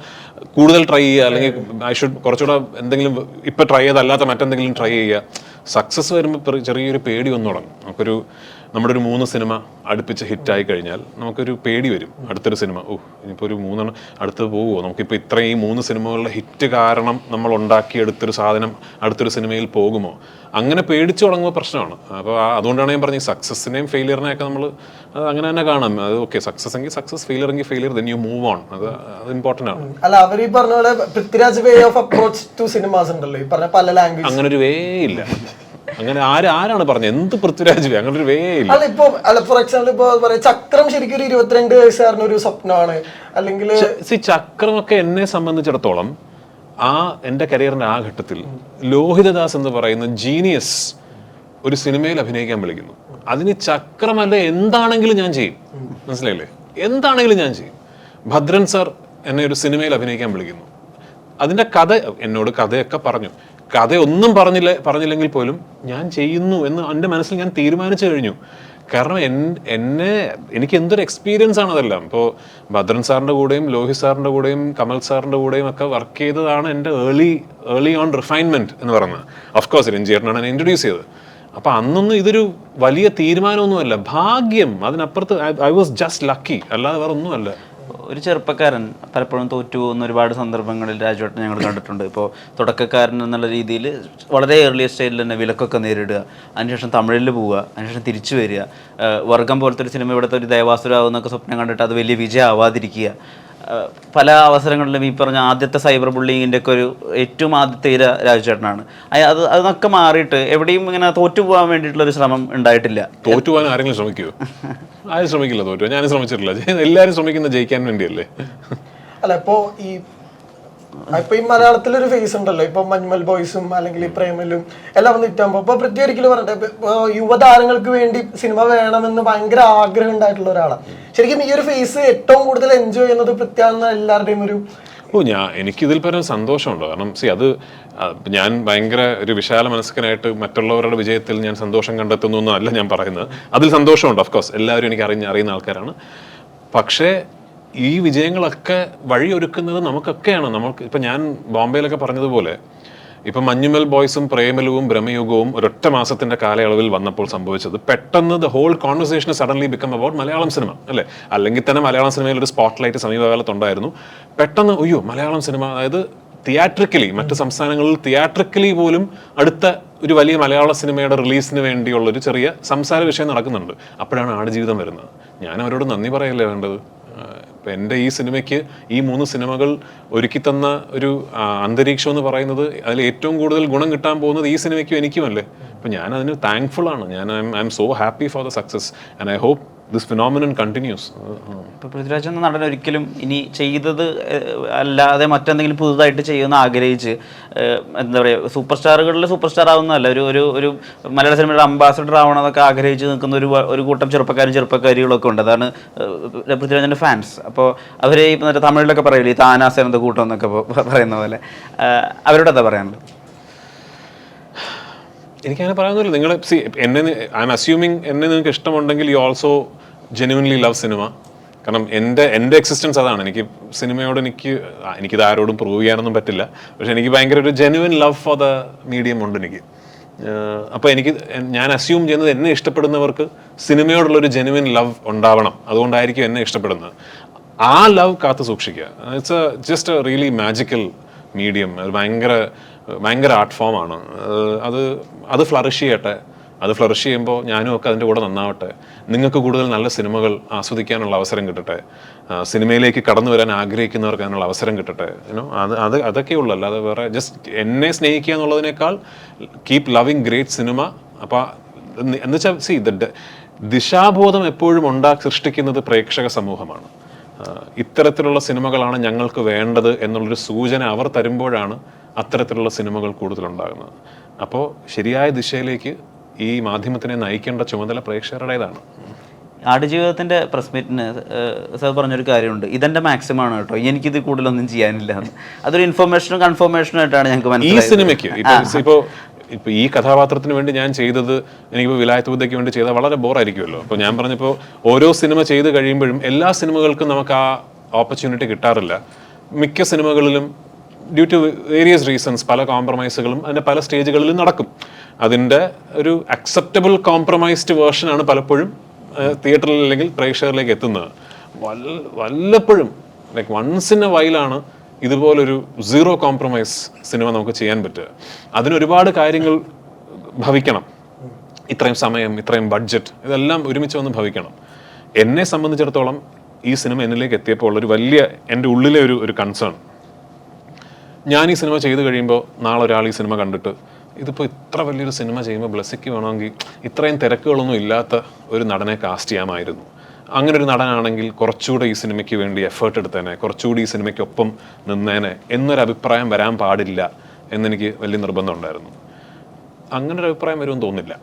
കൂടുതൽ ട്രൈ ചെയ്യുക അല്ലെങ്കിൽ ഐ ഷുഡ് കുറച്ചുകൂടെ എന്തെങ്കിലും ഇപ്പൊ ട്രൈ ചെയ്തല്ലാത്ത മറ്റെന്തെങ്കിലും ട്രൈ ചെയ്യുക. സക്സസ് വരുമ്പോൾ ചെറിയൊരു പേടി വന്നു തുടങ്ങും. നമുക്കൊരു നമ്മുടെ ഒരു മൂന്ന് സിനിമ അടുപ്പിച്ച് ഹിറ്റായി കഴിഞ്ഞാൽ നമുക്കൊരു പേടി വരും. അടുത്തൊരു സിനിമ ഓ ഇനിയിപ്പോൾ ഒരു മൂന്നെണ്ണം അടുത്ത് പോവുമോ നമുക്കിപ്പോൾ ഇത്രയും ഈ മൂന്ന് സിനിമകളുടെ ഹിറ്റ് കാരണം നമ്മൾ ഉണ്ടാക്കിയെടുത്തൊരു സാധനം അടുത്തൊരു സിനിമയിൽ പോകുമോ? അങ്ങനെ പേടിച്ചു തുടങ്ങുമ്പോൾ പ്രശ്നമാണ്. അപ്പോൾ അതുകൊണ്ടാണ് ഞാൻ പറഞ്ഞത് സക്സസിനെയും ഫെയിലിയറിനെയൊക്കെ നമ്മൾ അത് അങ്ങനെ തന്നെ കാണാം. അത് ഓക്കെ സക്സസ് എങ്കിൽ സക്സസ് ഫെയിലിയർ എങ്കിൽ failure then you move on അത് അത് ഇമ്പോർട്ടന്റ് ആണ്. അല്ല അവർ ഈ പറഞ്ഞ പോലെ Prithviraj way of approach to cinemas ഉണ്ടല്ലോ. ഈ പറഞ്ഞ പല ലാംഗ്വേജ് അങ്ങനെ ഒരു വേ ഇല്ല. അങ്ങനെ ആര് ആരാണ് പറഞ്ഞത്? എന്ത് പൃഥ്വിരാജ്? അങ്ങനെ ഒരു വേ ഇല്ല. അല്ല ഇപ്പൊ അല്ല ഫോർ എക്സാമ്പിൾ ഇപ്പൊ പറയാ ചക്രം ശരിക്കും ഒരു ഇരുപത്തിരണ്ട് വയസ്സുകാരന് ഒരു സ്വപ്നമാണ്. അല്ലെങ്കിൽ സി ചക്രമൊക്കെ എന്നെ സംബന്ധിച്ചിടത്തോളം ആ എന്റെ കരിയറിന്റെ ആ ഘട്ടത്തിൽ ലോഹിതദാസ് എന്ന് പറയുന്ന ജീനിയസ് ഒരു സിനിമയിൽ അഭിനയിക്കാൻ വിളിക്കുന്നു. അതിന് ചക്രമല്ല എന്താണെങ്കിലും ഞാൻ ചെയ്യും. മനസ്സിലായില്ലേ? എന്താണെങ്കിലും ഞാൻ ചെയ്യും. ഭദ്രൻ സാർ എന്നെ ഒരു സിനിമയിൽ അഭിനയിക്കാൻ വിളിക്കുന്നു. അതിന്റെ കഥ എന്നോട് കഥയൊക്കെ പറഞ്ഞു. കഥയൊന്നും പറഞ്ഞില്ല പറഞ്ഞില്ലെങ്കിൽ പോലും ഞാൻ ചെയ്യുന്നു എന്ന് എന്റെ മനസ്സിൽ ഞാൻ തീരുമാനിച്ചു കഴിഞ്ഞു. കാരണം എന്നെ എനിക്ക് എന്തൊരു എക്സ്പീരിയൻസ് ആണ് അതെല്ലാം. ഇപ്പോൾ ഭദ്രൻ സാറിന്റെ കൂടെയും ലോഹി സാറിന്റെ കൂടെയും കമൽ സാറിന്റെ കൂടെയും ഒക്കെ വർക്ക് ചെയ്തതാണ് എന്റെ ഏർലി ഏർലി ഓൺ റിഫൈൻമെന്റ് എന്ന് പറയുന്നത്. ഓഫ് കോഴ്സ് രഞ്ജിയേട്ടനാണ് എന്നെ ഇൻട്രൊഡ്യൂസ് ചെയ്തത്. അപ്പോൾ അന്നൊന്നും ഇതൊരു വലിയ തീരുമാനമൊന്നുമല്ല. ഭാഗ്യം അതിനപ്പുറത്ത് ഐ വാസ് ജസ്റ്റ് ലക്കി അല്ലാതെ വേറെ ഒന്നുമല്ല ഒരു ചെറുപ്പക്കാരൻ പലപ്പോഴും തോറ്റു പോകുന്ന ഒരുപാട് സന്ദർഭങ്ങളിൽ രാജുവേട്ടൻ ഞങ്ങൾ കണ്ടിട്ടുണ്ട്. ഇപ്പോൾ തുടക്കക്കാരൻ എന്നുള്ള രീതിയിൽ വളരെ ഏർലി സ്റ്റേജിൽ തന്നെ വിലക്കൊക്കെ നേരിടുക അതിനുശേഷം തമിഴിൽ പോവുക അതിനുശേഷം തിരിച്ചു വരിക. വർഗം പോലത്തെ ഒരു സിനിമ ഇവിടുത്തെ ഒരു ദേവാസുരാവുന്നൊക്കെ സ്വപ്നം കണ്ടിട്ട് അത് വലിയ വിജയം ആവാതിരിക്കുക പല അവസരങ്ങളിലും ഈ പറഞ്ഞ ആദ്യത്തെ സൈബർ ബുള്ളിങ്ങിന്റെ ഒക്കെ ഒരു ഏറ്റവും ആദ്യത്തെ ഇര രാജുചേട്ടനാണ്. അത് അതൊക്കെ മാറിയിട്ട് എവിടെയും ഇങ്ങനെ തോറ്റുപോകാൻ വേണ്ടിയിട്ടുള്ള ഒരു ശ്രമം ഉണ്ടായിട്ടില്ല. തോറ്റുപോകാൻ ആരെങ്കിലും ശ്രമിക്കുമോ ആരും ശ്രമിക്കില്ല തോറ്റു ഞാനും ശ്രമിച്ചിട്ടില്ല. എല്ലാവരും ശ്രമിക്കുന്ന ജയിക്കാൻ വേണ്ടിയല്ലേ? അല്ല ഇപ്പോ ഈ ഇപ്പൊ ഈ മലയാളത്തിലൊരു ഫേസ് ഉണ്ടല്ലോ. ഇപ്പൊ മഞ്ഞുമൽ ബോയ്സും അല്ലെങ്കിൽ പ്രേമലും എല്ലാം വന്ന് ഇറ്റാകുമ്പോ ഇപ്പൊ ഇപ്പൊ, ഇപ്പൊ യുവതാരങ്ങൾക്ക് വേണ്ടി സിനിമ വേണമെന്ന് ഭയങ്കര ആഗ്രഹം ഉണ്ടായിട്ടുള്ള ഒരാളാണ് ശരിക്കും ഈ ഒരു ഫേസ് ഏറ്റവും കൂടുതൽ എൻജോയ് ചെയ്യുന്നത് പ്രത്യേകം എല്ലാവരുടെയും ഒരു ഓ ഞാൻ എനിക്കിതിൽ പരം സന്തോഷമുണ്ട്. കാരണം സി അത് ഞാൻ ഭയങ്കര ഒരു വിശാല മനസ്കനായിട്ട് മറ്റുള്ളവരുടെ വിജയത്തിൽ ഞാൻ സന്തോഷം കണ്ടെത്തുന്നു എന്നല്ല ഞാൻ പറയുന്നത്. അതിൽ സന്തോഷമുണ്ട് ഓഫ് കോഴ്സ് എല്ലാവരും എനിക്ക് അറിഞ്ഞ അറിയുന്ന ആൾക്കാരാണ്. പക്ഷേ ഈ വിജയങ്ങളൊക്കെ വഴിയൊരുക്കുന്നത് നമുക്കൊക്കെയാണ്. നമുക്ക് ഇപ്പം ഞാൻ ബോംബെയിലൊക്കെ പറഞ്ഞതുപോലെ ഇപ്പം മഞ്ഞുമൽ ബോയ്സും പ്രേമലുവും ഭ്രമയുഗവും ഒരൊറ്റ മാസത്തിന്റെ കാലയളവിൽ വന്നപ്പോൾ സംഭവിച്ചത് പെട്ടെന്ന് the whole conversation suddenly become about Malayalam cinema അല്ലേ? അല്ലെങ്കിൽ തന്നെ മലയാളം സിനിമയിൽ ഒരു സ്പോട്ട് ലൈറ്റ് സമീപകാലത്തുണ്ടായിരുന്നു. പെട്ടെന്ന് അയ്യോ മലയാളം സിനിമ അതായത് തിയാട്രിക്കലി മറ്റു സംസ്ഥാനങ്ങളിൽ തിയാട്രിക്കലി പോലും അടുത്ത ഒരു വലിയ മലയാള സിനിമയുടെ റിലീസിന് വേണ്ടിയുള്ള ഒരു ചെറിയ സംസാര വിഷയം നടക്കുന്നുണ്ട്. അപ്പോഴാണ് ആടുജീവിതം വരുന്നത്. ഞാൻ അവരോട് നന്ദി പറയല്ലേ വേണ്ടത്? ഇപ്പൊ എന്റെ ഈ സിനിമയ്ക്ക് ഈ മൂന്ന് സിനിമകൾ ഒരുക്കി തന്ന ഒരു അന്തരീക്ഷം എന്ന് പറയുന്നത് അതിൽ ഏറ്റവും കൂടുതൽ ഗുണം കിട്ടാൻ പോകുന്നത് ഈ സിനിമയ്ക്കും എനിക്കുമല്ലേ? അപ്പം ഞാൻ അതിന് താങ്ക്ഫുൾ ആണ്. ഞാൻ I am so happy for the success and I hope this phenomenon continues ഇപ്പോൾ പൃഥ്വിരാജ് എന്ന നടൻ ഒരിക്കലും ഇനി ചെയ്തത് അല്ലാതെ മറ്റെന്തെങ്കിലും പുതുതായിട്ട് ചെയ്യുമെന്ന് ആഗ്രഹിച്ച് എന്താ പറയുക സൂപ്പർ സ്റ്റാറുകളിൽ സൂപ്പർ സ്റ്റാർ ആവുന്നതല്ല. ഒരു ഒരു ഒരു മലയാള സിനിമയുടെ അംബാസഡർ ആവണമെന്നൊക്കെ ആഗ്രഹിച്ച് നിൽക്കുന്ന ഒരു ഒരു കൂട്ടം ചെറുപ്പക്കാരും ചെറുപ്പക്കാരികളൊക്കെ ഉണ്ട്. അതാണ് പൃഥ്വിരാജിന്റെ ഫാൻസ് അപ്പോൾ അവർ ഇപ്പം മറ്റേ തമിഴിലൊക്കെ പറയില്ലേ ഈ താനാസേനത്തെ കൂട്ടം എന്നൊക്കെ പറയുന്ന പോലെ. അവരോട് എന്താ പറയാനുള്ളത്? എനിക്കങ്ങനെ പറയാനൊന്നുമില്ല. നിങ്ങൾ സി എന്നെ ഐ എം അസ്യൂമിങ് എന്നെ നിങ്ങൾക്ക് ഇഷ്ടമുണ്ടെങ്കിൽ you also genuinely love cinema കാരണം എന്റെ എന്റെ എക്സിസ്റ്റൻസ് അതാണ്. എനിക്ക് സിനിമയോട് എനിക്ക് എനിക്കിത് ആരോടും പ്രൂവ് ചെയ്യാനൊന്നും പറ്റില്ല. പക്ഷെ എനിക്ക് ഭയങ്കര ഒരു genuine love for the medium ഉണ്ട് എനിക്ക്. അപ്പോൾ എനിക്ക് ഞാൻ അസ്യൂം ചെയ്യുന്നത് എന്നെ ഇഷ്ടപ്പെടുന്നവർക്ക് സിനിമയോടുള്ളൊരു ജെനുവൻ ലവ് ഉണ്ടാവണം. അതുകൊണ്ടായിരിക്കും എന്നെ ഇഷ്ടപ്പെടുന്നത്. ആ ലവ് കാത്തു സൂക്ഷിക്കുക. It's a just a really magical medium ഭയങ്കര ഭയങ്കര ആർട്ട് ഫോമാണ് അത് അത് ഫ്ലറിഷ് ചെയ്യട്ടെ. അത് ഫ്ലറിഷ് ചെയ്യുമ്പോൾ ഞാനും ഒക്കെ അതിന്റെ കൂടെ നന്നാവട്ടെ. നിങ്ങൾക്ക് കൂടുതൽ നല്ല സിനിമകൾ ആസ്വദിക്കാനുള്ള അവസരം കിട്ടട്ടെ. സിനിമയിലേക്ക് കടന്നു വരാൻ ആഗ്രഹിക്കുന്നവർക്ക് അതിനുള്ള അവസരം കിട്ടട്ടെ. യുനോ അത് അത് അതൊക്കെ ഉള്ളൂ. അല്ലാതെ വേറെ ജസ്റ്റ് എന്നെ സ്നേഹിക്കുക എന്നുള്ളതിനേക്കാൾ കീപ് ലവിങ് ഗ്രേറ്റ് സിനിമ അപ്പോൾ എന്ന് വെച്ചാൽ സി ദ ദിശാബോധം എപ്പോഴും ഉണ്ടാ സൃഷ്ടിക്കുന്നത് പ്രേക്ഷക സമൂഹമാണ്. ഇത്തരത്തിലുള്ള സിനിമകളാണ് ഞങ്ങൾക്ക് വേണ്ടത് എന്നുള്ളൊരു സൂചന അവർ തരുമ്പോഴാണ് അത്തരത്തിലുള്ള സിനിമകൾ കൂടുതലുണ്ടാകുന്നത്. അപ്പോൾ ശരിയായ ദിശയിലേക്ക് ഈ മാധ്യമത്തിനെ നയിക്കേണ്ട ചുമതല പ്രേക്ഷകരുടേതാണ്. ആടുജീവിതത്തിന്റെ പ്രസ് മീറ്റിന് സാർ പറഞ്ഞൊരു കാര്യമുണ്ട്. ഇതെന്റെ മാക്സിമം ആണ് കേട്ടോ. എനിക്കിത് കൂടുതലൊന്നും ചെയ്യാനില്ല അതൊരു ഇൻഫർമേഷനും കൺഫർമേഷനും ആയിട്ടാണ് ഞങ്ങൾക്ക് ഈ സിനിമയ്ക്ക് ഇപ്പോൾ ഇപ്പോൾ ഈ കഥാപാത്രത്തിന് വേണ്ടി ഞാൻ ചെയ്തത് എനിക്കിപ്പോൾ വിലായത്ത് ബുദ്ധയ്ക്ക് വേണ്ടി ചെയ്താൽ വളരെ ബോറായിരിക്കുമല്ലോ. അപ്പോൾ ഞാൻ പറഞ്ഞപ്പോൾ ഓരോ സിനിമ ചെയ്ത് കഴിയുമ്പോഴും എല്ലാ സിനിമകൾക്കും നമുക്ക് ആ ഓപ്പർച്യൂണിറ്റി കിട്ടാറില്ല. മിക്ക സിനിമകളിലും ഡ്യൂ ടു വേരിയസ് റീസൺസ് പല കോംപ്രമൈസുകളും അതിന്റെ പല സ്റ്റേജുകളിലും നടക്കും. അതിന്റെ ഒരു അക്സെപ്റ്റബിൾ കോംപ്രമൈസ്ഡ് വേർഷനാണ് പലപ്പോഴും തിയേറ്ററിൽ അല്ലെങ്കിൽ പ്രേക്ഷകരിലേക്ക് എത്തുന്നത്. വല്ല വല്ലപ്പോഴും ലൈക്ക് വൺസ് ഇൻ എ വൈലാണ് ഇതുപോലൊരു സീറോ കോംപ്രമൈസ് സിനിമ നമുക്ക് ചെയ്യാൻ പറ്റുക. അതിനൊരുപാട് കാര്യങ്ങൾ ഭവിക്കണം. ഇത്രയും സമയം ഇത്രയും ബഡ്ജറ്റ് ഇതെല്ലാം ഒരുമിച്ച് വന്ന് ഭവിക്കണം. എന്നെ സംബന്ധിച്ചിടത്തോളം ഈ സിനിമ എന്നിലേക്ക് എത്തിയപ്പോൾ ഒരു വലിയ എന്റെ ഉള്ളിലെ ഒരു ഒരു കൺസേൺ ഞാൻ ഈ സിനിമ ചെയ്തു കഴിയുമ്പോൾ നാളെ ഒരാൾ ഈ സിനിമ കണ്ടിട്ട് ഇതിപ്പോൾ ഇത്ര വലിയൊരു സിനിമ ചെയ്യുമ്പോൾ ബ്ലസ്സിക്ക് വേണമെങ്കിൽ ഇത്രയും തിരക്കുകളൊന്നും ഇല്ലാത്ത ഒരു നടനെ കാസ്റ്റ് ചെയ്യാമായിരുന്നു. അങ്ങനെ ഒരു നടനാണെങ്കിൽ കുറച്ചുകൂടെ ഈ സിനിമയ്ക്ക് വേണ്ടി എഫേർട്ട് എടുത്തേനെ കുറച്ചുകൂടി ഈ സിനിമയ്ക്കൊപ്പം നിന്നേനെ എന്നൊരു അഭിപ്രായം വരാൻ പാടില്ല എന്നെനിക്ക് വലിയ നിർബന്ധമുണ്ടായിരുന്നു അങ്ങനെ ഒരു അഭിപ്രായം വരുമെന്ന് തോന്നില്ല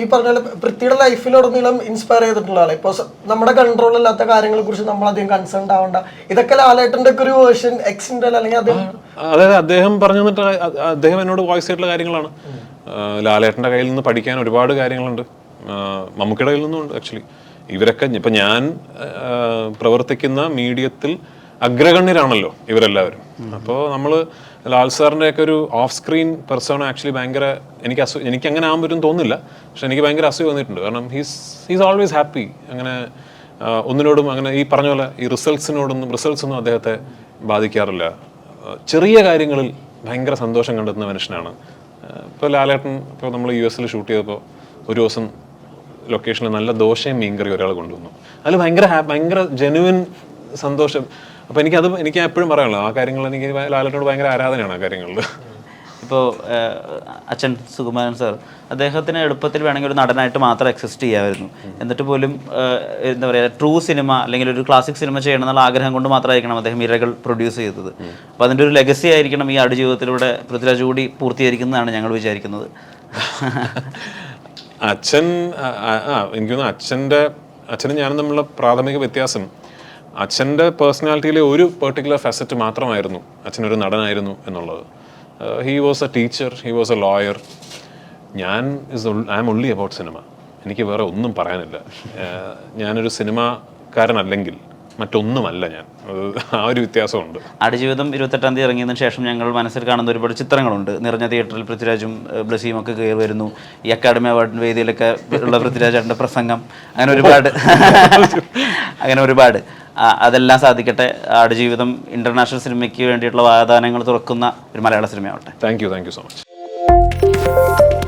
ഈ പറഞ്ഞ പൃഥ്വിയുടെ ലൈഫിലുടനീളം ഇൻസ്പയർ ചെയ്തിട്ടുള്ള ആളെ. ഇപ്പൊ നമ്മുടെ കൺട്രോൾ ഇല്ലാത്ത കാര്യങ്ങളെ കുറിച്ച് നമ്മൾ അധികം കൺസേൺ ആവണ്ട. ഇതൊക്കെ ലാലേട്ടന്റെ ഒക്കെ ഒരു വേർഷൻ എക്സിന്റെ അല്ലെങ്കിൽ അദ്ദേഹം അതായത് അദ്ദേഹം പറഞ്ഞു തന്നിട്ട് അദ്ദേഹം എന്നോട് വോയിസ് ആയിട്ടുള്ള കാര്യങ്ങളാണ്. ലാലേട്ടന്റെ കയ്യിൽ നിന്ന് പഠിക്കാൻ ഒരുപാട് കാര്യങ്ങളുണ്ട്. മമ്മൂക്കിയുടെ മമ്മൂക്കയുടെ കയ്യിൽ നിന്നും ഉണ്ട് ആക്ച്വലി ഇവരൊക്കെ ഇപ്പൊ ഞാൻ പ്രവർത്തിക്കുന്ന മീഡിയത്തിൽ അഗ്രഗണ്യരാണല്ലോ ഇവരെല്ലാവരും. അപ്പോൾ നമ്മൾ ലാൽ സാറിന്റെ ഒക്കെ ഒരു ഓഫ് സ്ക്രീൻ പെർസോൺ ആക്ച്വലി ഭയങ്കര എനിക്ക് അസു എനിക്ക് അങ്ങനെ ആകാൻ പറ്റും തോന്നുന്നില്ല. പക്ഷെ എനിക്ക് ഭയങ്കര അസൂയ വന്നിട്ടുണ്ട്. കാരണം ഹീസ് ഹീസ് ഓൾവേസ് ഹാപ്പി അങ്ങനെ ഒന്നിനോടും അങ്ങനെ ഈ പറഞ്ഞ പോലെ ഈ റിസൾട്ട്സിനോടൊന്നും റിസൾട്ട്സ് ഒന്നും അദ്ദേഹത്തെ ബാധിക്കാറില്ല. ചെറിയ കാര്യങ്ങളിൽ ഭയങ്കര സന്തോഷം കണ്ടെത്തുന്ന മനുഷ്യനാണ്. ഇപ്പോൾ ലാലേട്ടൻ ഇപ്പോൾ നമ്മൾ യു എസിൽ ഷൂട്ട് ചെയ്തപ്പോൾ ഒരു ദിവസം ലൊക്കേഷനിൽ നല്ല ദോശയും മീൻകറി ഒരാൾ കൊണ്ടുവന്നു. അതിൽ ഭയങ്കര ഭയങ്കര ജെനുവിൻ സന്തോഷം. അപ്പോൾ എനിക്കത് എനിക്ക് എപ്പോഴും പറയാനുള്ളത് ആ കാര്യങ്ങൾ എനിക്ക് ലാലേട്ടനോട് ഭയങ്കര ആരാധനയാണ് ആ കാര്യങ്ങളിൽ. ഇപ്പോൾ അച്ഛൻ സുകുമാരൻ സർ അദ്ദേഹത്തിന് എളുപ്പത്തിൽ വേണമെങ്കിൽ ഒരു നടനായിട്ട് മാത്രം എക്സിസ്റ്റ് ചെയ്യാമായിരുന്നു. എന്നിട്ട് പോലും എന്താ പറയുക ട്രൂ സിനിമ അല്ലെങ്കിൽ ഒരു ക്ലാസിക് സിനിമ ചെയ്യണം എന്നുള്ള ആഗ്രഹം കൊണ്ട് മാത്രമായിരിക്കണം അദ്ദേഹം ഇരകൾ പ്രൊഡ്യൂസ് ചെയ്തത്. അപ്പോൾ അതിന്റെ ഒരു ലെഗസി ആയിരിക്കണം ഈ ആടുജീവിതത്തിലൂടെ പൃഥ്വിരാജ് കൂടി പൂർത്തീകരിക്കുന്നതാണ് ഞങ്ങൾ വിചാരിക്കുന്നത്. അച്ഛൻ ആ, ആ, ആ എനിക്ക് തോന്നുന്നു അച്ഛന്റെ അച്ഛനും ഞാനും തമ്മിലുള്ള പ്രാഥമിക വ്യത്യാസം അച്ഛന്റെ പേഴ്സണാലിറ്റിയിലെ ഒരു പെർട്ടിക്കുലർ ഫെസറ്റ് മാത്രമായിരുന്നു അച്ഛനൊരു നടനായിരുന്നു എന്നുള്ളത്. He was a teacher he was a lawyer ഞാൻ is I am only about cinema എനിക്ക് വേറെ ഒന്നും പറയാനില്ല. ഏഹ് ഞാനൊരു സിനിമാക്കാരനല്ലെങ്കിൽ മറ്റൊന്നുമല്ല ഞാൻ. ആ ഒരു വ്യത്യാസമുണ്ട്. ആടുജീവിതം ഇരുപത്തെട്ടാം തീയതി ഇറങ്ങിയതിന് ശേഷം ഞങ്ങൾ മനസ്സിൽ കാണുന്ന ഒരുപാട് ചിത്രങ്ങളുണ്ട്. നിറഞ്ഞ തിയേറ്ററിൽ പൃഥ്വിരാജും ഏഹ്, ബ്ലസിയും ഒക്കെ കയറി വരുന്നു. ഈ അക്കാഡമി അവാർഡ് വേദിയിലൊക്കെ ഉള്ള പൃഥ്വിരാജേട്ടന്റെ പ്രസംഗം. അങ്ങനെ ഒരുപാട്. അങ്ങനെ ഒരുപാട്. ആ, അതെല്ലാം സാധിക്കട്ടെ. ആടുജീവിതം ഇന്റർനാഷണൽ സിനിമയ്ക്ക് വേണ്ടിയിട്ടുള്ള വാഗ്ദാനങ്ങൾ തുറക്കുന്ന ഒരു മലയാള സിനിമയാവട്ടെ thank you thank you so much